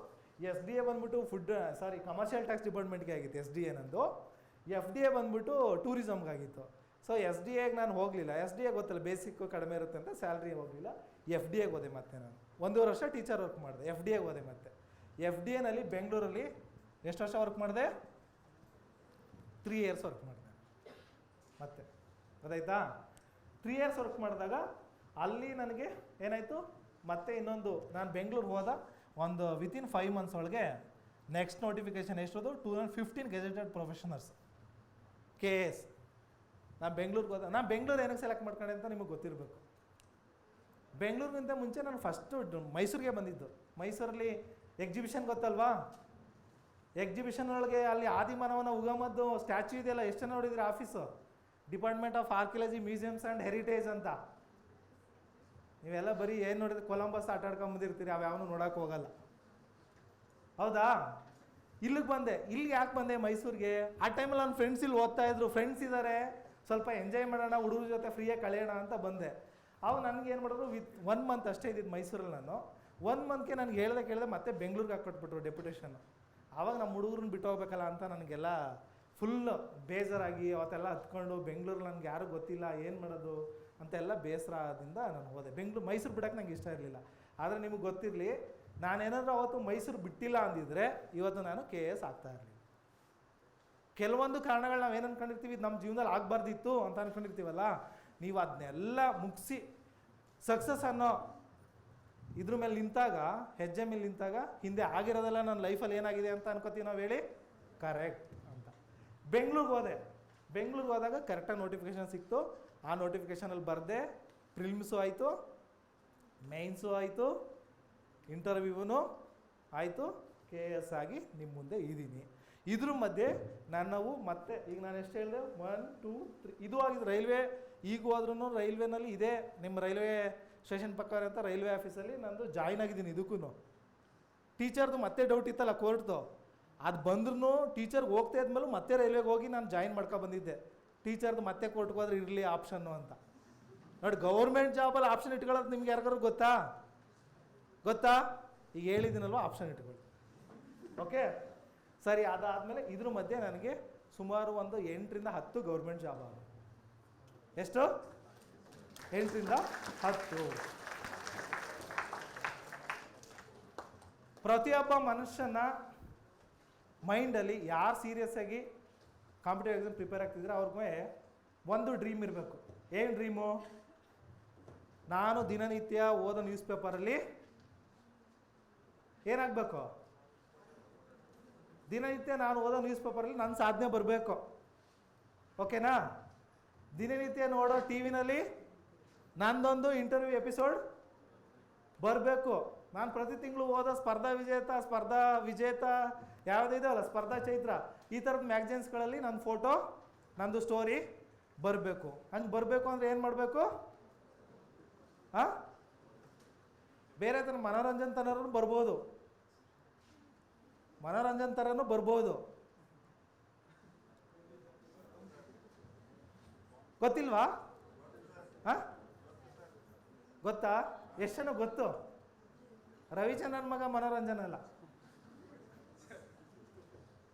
ಎಸ್ ಡಿ ಎ ಬಂದ್ಬಿಟ್ಟು ಫುಡ್ ಸಾರಿ ಕಮರ್ಷಿಯಲ್ ಟ್ಯಾಕ್ಸ್ ಡಿಪಾರ್ಟ್ಮೆಂಟ್ಗೆ ಆಗಿತ್ತು ಎಸ್ ಡಿ ಎ ನಂದು. ಎಫ್ ಡಿ ಎ ಬಂದ್ಬಿಟ್ಟು ಟೂರಿಸಮ್ಗೆ ಆಗಿತ್ತು ಸೊ ಎಸ್ ಡಿ ಎಗೆ ನಾನು ಹೋಗಲಿಲ್ಲ. ಎಸ್ ಡಿ ಎ ಗೊತ್ತಲ್ಲ ಬೇಸಿಕ್ಕು ಕಡಿಮೆ ಇರುತ್ತೆ ಅಂತ ಸ್ಯಾಲ್ರಿ ಹೋಗಲಿಲ್ಲ. ಎಫ್ ಡಿ ಎಗೆ ಹೋದೆ ಮತ್ತೆ ನಾನು. ಒಂದೂವರೆ ವರ್ಷ ಟೀಚರ್ ವರ್ಕ್ ಮಾಡಿದೆ. ಎಫ್ ಡಿ ಎಗೆ ಹೋದೆ ಮತ್ತೆ. ಎಫ್ ಡಿ ಎನಲ್ಲಿ ಬೆಂಗಳೂರಲ್ಲಿ ಎಷ್ಟು ವರ್ಷ ವರ್ಕ್ ಮಾಡಿದೆ? ತ್ರೀ ಇಯರ್ಸ್ ವರ್ಕ್ ಮಾಡಿದೆ. ಮತ್ತೆ. ಗೊತ್ತಾಯ್ತಾ? ತ್ರೀ ಇಯರ್ಸ್ ವರ್ಕ್ ಮಾಡಿದಾಗ ಅಲ್ಲಿ ನನಗೆ ಏನಾಯಿತು? ಮತ್ತೆ ಇನ್ನೊಂದು, ನಾನು ಬೆಂಗಳೂರು ಹೋದ, ಒಂದು ವಿತಿನ್ ಫೈವ್ ಮಂತ್ಸ್ ಒಳಗೆ next notification ಎಷ್ಟೋದು? Two thousand fifteen gazetted probationers K S ನಾನು ಬೆಂಗಳೂರಿಗೆ ಹೋದ, ನಾನು ಬೆಂಗಳೂರು ಏನಕ್ಕೆ ಸೆಲೆಕ್ಟ್ ಮಾಡ್ಕೊಂಡೆ ಅಂತ ನಿಮಗೆ ಗೊತ್ತಿರಬೇಕು. ಬೆಂಗಳೂರಿಗಿಂತ ಮುಂಚೆ ನಾನು ಫಸ್ಟು ಮೈಸೂರಿಗೆ ಬಂದಿದ್ದು. ಮೈಸೂರಲ್ಲಿ ಎಕ್ಸಿಬಿಷನ್ ಗೊತ್ತಲ್ವಾ? ಎಕ್ಸಿಬಿಷನ್ ಒಳಗೆ ಅಲ್ಲಿ ಆದಿಮಾನವನ ಉಗಮದ್ದು ಸ್ಟ್ಯಾಚ್ಯೂ ಇದೆಯಲ್ಲ, ಎಷ್ಟು ನೋಡಿದ್ರಿ office department of archaeology museums and heritage ಅಂತ. ನೀವೆಲ್ಲ ಬರೀ ಏನು ನೋಡಿದ್ರೆ ಕೊಲಂಬಸ್ ಆಟ ಆಡ್ಕೊಂಬಂದಿರ್ತೀರಿ ಅವ್ಯಾವನು ನೋಡೋಕೆ ಹೋಗಲ್ಲ. ಹೌದಾ? ಇಲ್ಲಿಗೆ ಬಂದೆ, ಇಲ್ಲಿಗೆ ಯಾಕೆ ಬಂದೆ ಮೈಸೂರಿಗೆ? ಆ ಟೈಮಲ್ಲಿ ನನ್ನ ಫ್ರೆಂಡ್ಸ್ ಇಲ್ಲಿ ಓದ್ತಾ ಇದ್ರು ಫ್ರೆಂಡ್ಸ್ ಇದ್ದಾರೆ ಸ್ವಲ್ಪ ಎಂಜಾಯ್ ಮಾಡೋಣ, ಹುಡುಗರ ಜೊತೆ ಫ್ರೀಯಾಗಿ ಕಳೆಯೋಣ ಅಂತ ಬಂದೆ. ಅವಾಗ ನನಗೆ ಏನು ಮಾಡಿದ್ರು ವಿತ್ ಒನ್ ಮಂತ್ ಅಷ್ಟೇ ಇದ್ದಿದ್ದು ಮೈಸೂರಲ್ಲಿ ನಾನು. ಒನ್ ಮಂತ್ಗೆ ನನಗೆ ಹೇಳ್ದೆ ಕೇಳಿದೆ ಮತ್ತೆ ಬೆಂಗಳೂರಿಗೆ ಹಾಕ್ಕೊಟ್ಬಿಟ್ರು ಡೆಪ್ಯುಟೇಷನ್ ಆವಾಗ ನಮ್ಮ ಹುಡುಗ್ರನ್ನ ಬಿಟ್ಟು ಹೋಗ್ಬೇಕಲ್ಲ ಅಂತ ನನಗೆಲ್ಲ ಫುಲ್ ಬೇಜಾರಾಗಿ ಅವತ್ತೆಲ್ಲ ಹತ್ಕೊಂಡು ಬೆಂಗಳೂರು ನನಗೆ ಯಾರೂ ಗೊತ್ತಿಲ್ಲ, ಏನು ಮಾಡೋದು ಅಂತೆಲ್ಲ ಬೇಸರದಿಂದ ನಾನು ಹೋದೆ. ಬೆಂಗಳೂರು, ಮೈಸೂರು ಬಿಡೋಕೆ ನಂಗೆ ಇಷ್ಟ ಇರಲಿಲ್ಲ. ಆದರೆ ನಿಮಗೆ ಗೊತ್ತಿರಲಿ, ನಾನೇನಾದರೂ ಅವತ್ತು ಮೈಸೂರು ಬಿಟ್ಟಿಲ್ಲ ಅಂದಿದ್ರೆ ಇವತ್ತು ನಾನು ಕೆ ಎಸ್ ಆಗ್ತಾ ಇರಲಿಲ್ಲ. ಕೆಲವೊಂದು ಕಾರಣಗಳು ನಾವು ಏನು ಅನ್ಕೊಂಡಿರ್ತೀವಿ ನಮ್ಮ ಜೀವನದಲ್ಲಿ ಆಗಬಾರ್ದಿತ್ತು ಅಂತ ಅನ್ಕೊಂಡಿರ್ತೀವಲ್ಲ, ನೀವು ಅದನ್ನೆಲ್ಲ ಮುಗಿಸಿ ಸಕ್ಸಸ್ ಅನ್ನೋ ಇದ್ರ ಮೇಲೆ ನಿಂತಾಗ, ಹೆಜ್ಜೆ ಮೇಲೆ ನಿಂತಾಗ ಹಿಂದೆ ಆಗಿರೋದೆಲ್ಲ ನನ್ನ ಲೈಫಲ್ಲಿ ಏನಾಗಿದೆ ಅಂತ ಅನ್ಕೋತೀವಿ ನಾವು ಹೇಳಿ, ಕರೆಕ್ಟ್. ಬೆಂಗ್ಳೂರಿಗೆ ಹೋದೆ. ಬೆಂಗ್ಳೂರಿಗೆ ಹೋದಾಗ ಕರೆಕ್ಟಾಗಿ ನೋಟಿಫಿಕೇಶನ್ ಸಿಕ್ತು. ಆ ನೋಟಿಫಿಕೇಶನಲ್ಲಿ ಬರದೆ. ಪ್ರಿಲಿಮ್ಸು ಆಯಿತು. ಮೇನ್ಸು ಆಯಿತು. ಇಂಟರ್ವ್ಯೂನು ಆಯಿತು. ಕೆ ಎಸ್ ಆಗಿ ನಿಮ್ಮ ಮುಂದೆ ಇದ್ದೀನಿ. ಇದ್ರ ಮಧ್ಯೆ ನನ್ನವು ಮತ್ತೆ ಈಗ ನಾನು ಎಷ್ಟು ಹೇಳಿದೆ? ಒನ್ ಟೂ ತ್ರೀ ಇದು ಆಗಿದೆ ರೈಲ್ವೆ. ಈಗ ಹೋದ್ರೂ ರೈಲ್ವೆನಲ್ಲಿ ಇದೆ. ನಿಮ್ಮ ರೈಲ್ವೆ ಸ್ಟೇಷನ್ ಪಕ್ಕ ಅಂತ ರೈಲ್ವೆ ಆಫೀಸಲ್ಲಿ ನಂದು ಜಾಯ್ನ್ ಆಗಿದ್ದೀನಿ ಇದಕ್ಕೂ ಟೀಚರ್ದು ಮತ್ತೆ ಡೌಟ್ ಇತ್ತಲ್ಲ ಕೋರ್ಟ್ದು ಅದು ಬಂದ್ರೂ ಟೀಚರ್ಗೆ ಹೋಗ್ತಾ ಇದ್ಮೇಲೆ ಮತ್ತೆ ರೈಲ್ವೆಗೆ ಹೋಗಿ ನಾನು ಜಾಯಿನ್ ಮಾಡ್ಕೊ ಬಂದಿದ್ದೆ. ಟೀಚರ್ದು ಮತ್ತೆ ಕೋರ್ಟ್ಗೆ ಹೋದ್ರೆ ಇರಲಿ ಆಪ್ಷನ್ನು ಅಂತ. ನೋಡಿ ಗೌರ್ಮೆಂಟ್ ಜಾಬಲ್ಲಿ ಆಪ್ಷನ್ ಇಟ್ಕೊಳ್ಳೋದು ನಿಮ್ಗೆ ಯಾರಿಗಾರು ಗೊತ್ತಾ? ಗೊತ್ತಾ? ಈಗ ಹೇಳಿದ್ದೀನಲ್ವ ಆಪ್ಷನ್ ಇಟ್ಕೊಳ್ಳಿ ಓಕೆ ಸರಿ, ಅದಾದಮೇಲೆ ಇದ್ರ ಮಧ್ಯೆ ನನಗೆ ಸುಮಾರು ಒಂದು ಎಂಟರಿಂದ ಹತ್ತು ಗೌರ್ಮೆಂಟ್ ಜಾಬ್ ಆಗ ಎಷ್ಟು? ಎಂಟರಿಂದ ಹತ್ತು. ಪ್ರತಿಯೊಬ್ಬ ಮನುಷ್ಯನ ಮೈಂಡಲ್ಲಿ ಯಾರು ಸೀರಿಯಸ್ ಆಗಿ ಕಾಂಪಿಟೇಟಿವ್ ಎಕ್ಸಾಮ್ ಪ್ರಿಪೇರ್ ಆಗ್ತಿದ್ರೆ ಅವ್ರಿಗೆ ಒಂದು ಡ್ರೀಮ್ ಇರಬೇಕು. ಏನು ಡ್ರೀಮು ನಾನು ದಿನನಿತ್ಯ ಓದೋ ನ್ಯೂಸ್ ಪೇಪರಲ್ಲಿ ಏನಾಗಬೇಕು? ದಿನನಿತ್ಯ ನಾನು ಓದೋ ನ್ಯೂಸ್ ಪೇಪರಲ್ಲಿ ನನ್ನ ಸಾಧನೆ ಬರಬೇಕು. ಓಕೆನಾ? ದಿನನಿತ್ಯ ನೋಡೋ ಟಿ ವಿನಲ್ಲಿ ನಂದೊಂದು ಇಂಟರ್ವ್ಯೂ ಎಪಿಸೋಡ್ ಬರಬೇಕು. ನಾನು ಪ್ರತಿ ತಿಂಗಳು ಓದೋ ಸ್ಪರ್ಧಾ ವಿಜೇತ ಸ್ಪರ್ಧಾ ವಿಜೇತ ಯಾವುದಿದೆ ಅಲ್ಲ, ಸ್ಪರ್ಧಾ ಚೈತ್ರ. ಈ ಥರದ ಮ್ಯಾಗ್ಜಿನ್ಸ್ಗಳಲ್ಲಿ ನನ್ನ ಫೋಟೋ ನಂದು ಸ್ಟೋರಿ ಬರಬೇಕು. ಹಂಗೆ ಬರಬೇಕು ಅಂದರೆ ಏನು ಮಾಡಬೇಕು? ಹಾಂ ಬೇರೆ ಥರ ಮನೋರಂಜನ್ ಥರನೂ ಬರ್ಬೋದು. ಮನೋರಂಜನ್ ಥರನೂ ಬರ್ಬೋದು. ಗೊತ್ತಿಲ್ವಾ? ಹಾಂ ಗೊತ್ತಾ? ಎಷ್ಟು ಗೊತ್ತು? ರವಿಚಂದ್ರನ್ ಮಗ ಮನೋರಂಜನ್ ಅಲ್ಲ.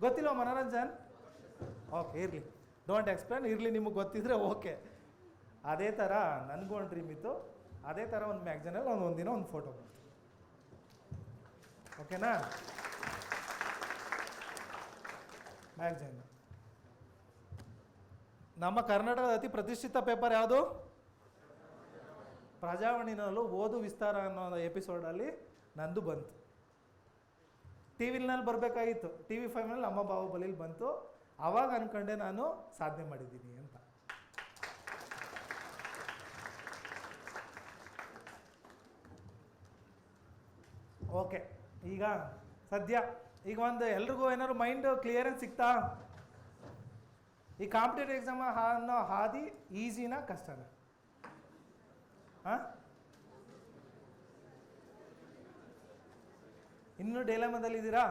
ಗೊತ್ತಿಲ್ವಾ ಮನೋರಂಜನ್? ಓಕೆ ಇರಲಿ. ಡೋಂಟ್ ಎಕ್ಸ್ಪ್ಲೇನ್ ಇರಲಿ ನಿಮಗೆ ಗೊತ್ತಿದ್ರೆ ಓಕೆ ಅದೇ ಥರ ನನಗೂ ಒಂದು ಡ್ರೀಮ್ ಇತ್ತು. ಅದೇ ಥರ ಒಂದು ಮ್ಯಾಗ್ಝಿನಲ್ಲಿ ಒಂದು ಒಂದಿನ ಒಂದು ಫೋಟೋ ಬರ್ತೀನಿ ಓಕೆನಾ ಮ್ಯಾಗ್ಝಿನ್ ನಮ್ಮ ಕರ್ನಾಟಕದ ಅತಿ ಪ್ರತಿಷ್ಠಿತ ಪೇಪರ್ ಯಾವುದು? ಪ್ರಜಾವಾಣಿನಲ್ಲೂ ಓದು ವಿಸ್ತಾರ ಅನ್ನೋ ಎಪಿಸೋಡಲ್ಲಿ ನಂದು ಬಂತು. ಟಿ ವಿಲ್ನಲ್ಲಿ ಬರಬೇಕಾಗಿತ್ತು. ಟಿ ವಿ ಫೈವ್ನಲ್ಲಿ ನಮ್ಮ ಬಾಹುಬಲಿಲಿ ಬಂತು. ಅವಾಗ ಅನ್ಕೊಂಡೆ ನಾನು ಸಾಧನೆ ಮಾಡಿದ್ದೀನಿ ಅಂತ. ಓಕೆ, ಈಗ ಸದ್ಯ ಈಗ ಒಂದು ಎಲ್ರಿಗೂ ಏನಾದ್ರು ಮೈಂಡ್ ಕ್ಲಿಯರೆನ್ಸ್ ಸಿಗ್ತಾ ಈ ಕಾಂಪಿಟೇಟಿವ್ ಎಕ್ಸಾಮ್ ಅನ್ನೋ ಹಾದಿ ಈಸಿನ ಕಷ್ಟನ? ಹಾಂ ಇನ್ನೂ ಡೈಲಮದಲ್ಲಿದ್ದೀರಾ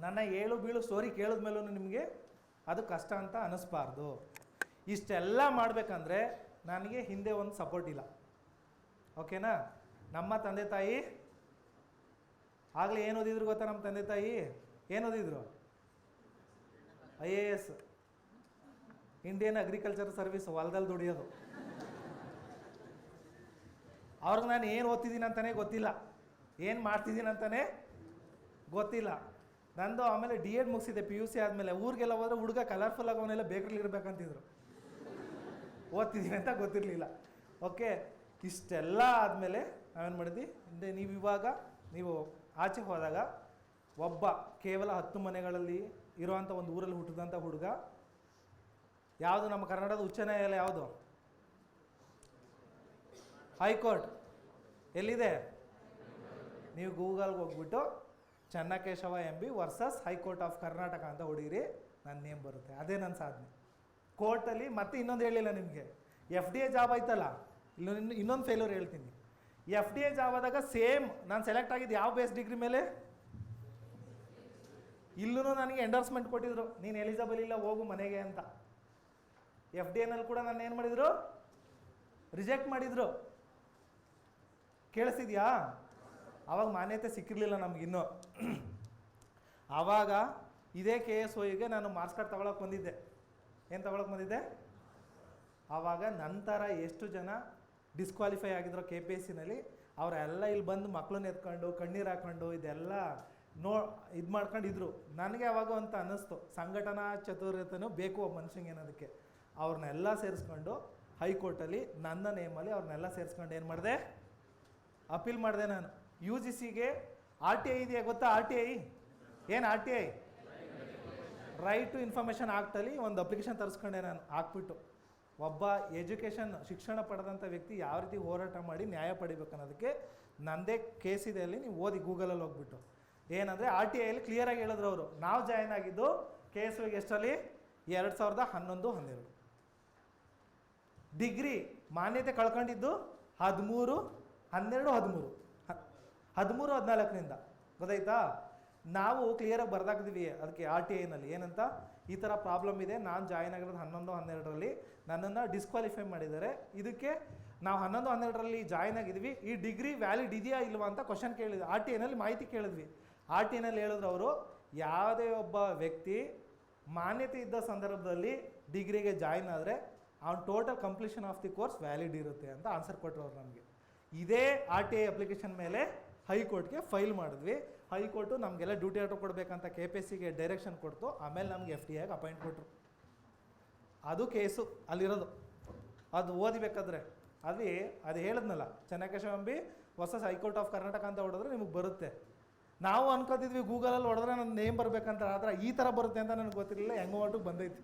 ನನ್ನ ಏಳು ಬೀಳು ಸ್ಟೋರಿ ಕೇಳಿದ ಮೇಲೂ ನಿಮಗೆ ಅದು ಕಷ್ಟ ಅಂತ ಅನ್ನಿಸ್ಬಾರ್ದು ಇಷ್ಟೆಲ್ಲ ಮಾಡಬೇಕಂದ್ರೆ ನನಗೆ ಹಿಂದೆ ಒಂದು ಸಪೋರ್ಟ್ ಇಲ್ಲ. ಓಕೆನಾ? ನಮ್ಮ ತಂದೆ ತಾಯಿ? ಆಗಲೇ ಏನು ಓದಿದ್ರು ಗೊತ್ತಾ ನಮ್ಮ ತಂದೆ ತಾಯಿ? ಏನು ಓದಿದ್ರು? I A S. Indian agriculture service ಹೊಲದಲ್ಲಿ ದುಡಿಯೋದು. ಅವ್ರಿಗೆ ನಾನು ಏನು ಓದ್ತಿದ್ದೀನಿ ಅಂತಲೇ ಗೊತ್ತಿಲ್ಲ. ಏನು ಮಾಡ್ತಿದ್ದೀನಂತಾನೆ ಗೊತ್ತಿಲ್ಲ. ನಂದು ಆಮೇಲೆ ಡಿ ಎಡ್ ಮುಗಿಸಿದೆ ಪಿ ಯು ಸಿ ಆದಮೇಲೆ. ಊರಿಗೆಲ್ಲ ಹೋದ್ರೆ ಹುಡುಗ ಕಲರ್ಫುಲ್ ಅವನೆಲ್ಲ ಬೇಕರಿಲಿ ಇರ್ಬೇಕಂತಿದ್ರು. ಓದ್ತಿದ್ದೀನಿ ಅಂತ ಗೊತ್ತಿರಲಿಲ್ಲ. ಓಕೆ ಇಷ್ಟೆಲ್ಲ ಆದಮೇಲೆ ನಾವೇನು ಮಾಡಿದ್ವಿ? ಹಿಂದೆ ನೀವು ಇವಾಗ, ನೀವು ಆಚೆ ಹೋದಾಗ ಒಬ್ಬ ಕೇವಲ ಹತ್ತು ಮನೆಗಳಲ್ಲಿ ಇರುವಂಥ ಒಂದು ಊರಲ್ಲಿ ಹುಟ್ಟಿದಂಥ ಹುಡುಗ, ಯಾವುದು ನಮ್ಮ ಕರ್ನಾಟಕದ ಉಚ್ಚ ನ್ಯಾಯಾಲಯ ಯಾವುದು? ಹೈಕೋರ್ಟ್. ಎಲ್ಲಿದೆ? ನೀವು ಗೂಗಲ್ಗೆ ಹೋಗ್ಬಿಟ್ಟು Channakeshava M B versus high court of Karnataka ಅಂತ ಹೊಡೀರಿ ನನ್ನ ನೇಮ್ ಬರುತ್ತೆ. ಅದೇ ನನ್ನ ಸಾಧನೆ. ಕೋರ್ಟಲ್ಲಿ ಮತ್ತೆ ಇನ್ನೊಂದು ಹೇಳಿಲ್ಲ ನಿಮಗೆ. ಎಫ್ ಡಿ ಎ ಜಾಬ್ ಆಯ್ತಲ್ಲ ಇಲ್ಲೊಂದು ಇನ್ನೊಂದು ಫೇಲ್ಯೂರ್ ಹೇಳ್ತೀನಿ. ಎಫ್ ಡಿ ಎ ಜಾಬ್ ಆದಾಗ ಸೇಮ್ ನಾನು ಸೆಲೆಕ್ಟ್ ಆಗಿದ್ದು ಯಾವ ಬೇಸ್ ಡಿಗ್ರಿ ಮೇಲೆ? ಇಲ್ಲೂ ನನಗೆ ಎಂಡರ್ಸ್ಮೆಂಟ್ ಕೊಟ್ಟಿದ್ರು. ನೀನು ಎಲಿಜಿಬಲ್ ಇಲ್ಲ, ಹೋಗು ಮನೆಗೆ ಅಂತ. ಎಫ್ ಡಿ ಎನಲ್ಲಿ ಕೂಡ ನಾನು ಏನು ಮಾಡಿದ್ರು? ರಿಜೆಕ್ಟ್ ಮಾಡಿದ್ರು. ಕೇಳಿಸಿದ್ಯಾ? ಅವಾಗ ಮಾನ್ಯತೆ ಸಿಕ್ಕಿರಲಿಲ್ಲ ನಮಗಿನ್ನೂ ಆವಾಗ ಇದೇ ಕೆ ಎಸ್ ಒಗೆ ನಾನು ಮಾರ್ಕ್ಸ್ ಕಾರ್ಡ್ ತಗೊಳಕ್ಕೆ ಬಂದಿದ್ದೆ. ಏನು ತಗೊಳಕ್ಕೆ ಬಂದಿದ್ದೆ? ಆವಾಗ ನಂತರ ಎಷ್ಟು ಜನ ಡಿಸ್ಕ್ವಾಲಿಫೈ ಆಗಿದ್ರು ಕೆ ಪಿ ಎಸ್ ಸಿನಲ್ಲಿ ಅವರೆಲ್ಲ ಇಲ್ಲಿ ಬಂದು ಮಕ್ಕಳನ್ನ ಎತ್ಕೊಂಡು, ಕಣ್ಣೀರು ಹಾಕೊಂಡು ಇದೆಲ್ಲ ನೋ, ಇದು ಮಾಡ್ಕೊಂಡಿದ್ರು. ನನಗೆ ಅವಾಗ ಅಂತ ಅನ್ನಿಸ್ತು. ಸಂಘಟನಾ ಚತುರತೆನೂ ಬೇಕು ಒಬ್ಬ ಮನುಷ್ಯಂಗೆ ಅನ್ನೋದಕ್ಕೆ. ಅವ್ರನ್ನೆಲ್ಲ ಸೇರಿಸ್ಕೊಂಡು ಹೈಕೋರ್ಟಲ್ಲಿ ನನ್ನ ನೇಮಲ್ಲಿ ಅವ್ರನ್ನೆಲ್ಲ ಸೇರಿಸ್ಕೊಂಡು ಏನು ಮಾಡಿದೆ? ಅಪೀಲ್ ಮಾಡಿದೆ ನಾನು. ಯು ಜಿ ಸಿಗೆ ಆರ್ ಟಿ ಐ ಇದೆಯಾ ಗೊತ್ತಾ? R T I? ಏನು R T I? Right to information ಆಕ್ಟಲ್ಲಿ ಒಂದು ಅಪ್ಲಿಕೇಶನ್ ತರಿಸ್ಕೊಂಡೆ ನಾನು, ಹಾಕ್ಬಿಟ್ಟು. ಒಬ್ಬ ಎಜುಕೇಷನ್ ಶಿಕ್ಷಣ ಪಡೆದಂಥ ವ್ಯಕ್ತಿ ಯಾವ ರೀತಿ ಹೋರಾಟ ಮಾಡಿ ನ್ಯಾಯ ಪಡಿಬೇಕು ಅನ್ನೋದಕ್ಕೆ ನನ್ನದೇ ಕೇಸ್ ಇದೆ ಅಲ್ಲಿ, ನೀವು ಓದಿ ಗೂಗಲಲ್ಲಿ ಹೋಗ್ಬಿಟ್ಟು. ಏನಂದರೆ ಆರ್ ಟಿ ಐಲಿ ಕ್ಲಿಯರಾಗಿ ಹೇಳಿದ್ರು ಅವರು. ನಾವು ಜಾಯ್ನ್ ಆಗಿದ್ದು ಕೆ ಎಸ್ ವಿಗೆ ಎಷ್ಟಲ್ಲಿ ಎರಡು ಸಾವಿರದ ಹನ್ನೊಂದು, ಹನ್ನೆರಡು. ಡಿಗ್ರಿ ಮಾನ್ಯತೆ ಕಳ್ಕೊಂಡಿದ್ದು ಹದಿಮೂರು, ಹನ್ನೆರಡು, ಹದಿಮೂರು. ಹದಿಮೂರು, ಹದಿನಾಲ್ಕರಿಂದ. ಗೊತ್ತಾಯ್ತಾ? ನಾವು ಕ್ಲಿಯರಾಗಿ ಬರ್ದಾಕಿದ್ವಿ ಅದಕ್ಕೆ ಆರ್ ಟಿ ಐನಲ್ಲಿ ಏನಂತ? ಈ ಥರ ಪ್ರಾಬ್ಲಮ್ ಇದೆ. ನಾನು ಜಾಯಿನ್ ಆಗಿರೋದು ಹನ್ನೊಂದು, ಹನ್ನೆರಡರಲ್ಲಿ. ನನ್ನನ್ನು ಡಿಸ್ಕ್ವಾಲಿಫೈ ಮಾಡಿದ್ದಾರೆ. ಇದಕ್ಕೆ ನಾವು ಹನ್ನೊಂದು, ಹನ್ನೆರಡರಲ್ಲಿ ಜಾಯ್ನ್ ಆಗಿದ್ವಿ. ಈ ಡಿಗ್ರಿ ವ್ಯಾಲಿಡ್ ಇದೆಯಾ ಇಲ್ವಾ ಅಂತ ಕ್ವಶನ್ ಕೇಳಿದ್ವಿ. ಆರ್ ಟಿ ಐನಲ್ಲಿ ಮಾಹಿತಿ ಕೇಳಿದ್ವಿ. ಆರ್ ಟಿ ಐನಲ್ಲಿ ಹೇಳಿದ್ರು ಅವರು, ಯಾವುದೇ ಒಬ್ಬ ವ್ಯಕ್ತಿ ಮಾನ್ಯತೆ ಇದ್ದ ಸಂದರ್ಭದಲ್ಲಿ ಡಿಗ್ರಿಗೆ ಜಾಯ್ನ್ ಆದರೆ ಅವ್ನು total completion of the course valid ಇರುತ್ತೆ ಅಂತ ಆನ್ಸರ್ ಕೊಟ್ಟರು ಅವ್ರು ನಮಗೆ. ಇದೇ ಆರ್ ಟಿ ಐ ಅಪ್ಲಿಕೇಶನ್ ಮೇಲೆ ಹೈಕೋರ್ಟ್ಗೆ ಫೈಲ್ ಮಾಡಿದ್ವಿ. ಹೈಕೋರ್ಟು ನಮಗೆಲ್ಲ ಡ್ಯೂಟಿ ಆರ್ಡರ್ ಕೊಡಬೇಕಂತ ಕೆ ಪಿ ಎಸ್ ಸಿಗೆ ಡೈರೆಕ್ಷನ್ ಕೊಡ್ತು. ಆಮೇಲೆ ನಮ್ಗೆ ಎಫ್ ಡಿ ಐಗೆ ಅಪಾಯಿಂಟ್ ಕೊಟ್ಟರು ಅದು ಕೇಸು ಅಲ್ಲಿರೋದು. ಅದು ಓದಿಬೇಕಾದ್ರೆ. ಅಲ್ಲಿ ಅದು ಹೇಳಿದ್ನಲ್ಲ ಚೆನ್ನಕೇಶವಂಬಿ ಹೊಸ ಹೈಕೋರ್ಟ್ ಆಫ್ ಕರ್ನಾಟಕ ಅಂತ ಹೊಡೆದ್ರೆ ನಿಮಗೆ ಬರುತ್ತೆ. ನಾವು ಅನ್ಕೋತಿದ್ವಿ ಗೂಗಲಲ್ಲಿ ಹೊಡೆದ್ರೆ ನನ್ನ ನೇಮ್ ಬರಬೇಕಂತ, ಆದರೆ ಈ ಥರ ಬರುತ್ತೆ ಅಂತ ನನಗೆ ಗೊತ್ತಿರಲಿಲ್ಲ. ಹೆಂಗೋ ಒಟ್ಟು ಬಂದೈತಿ.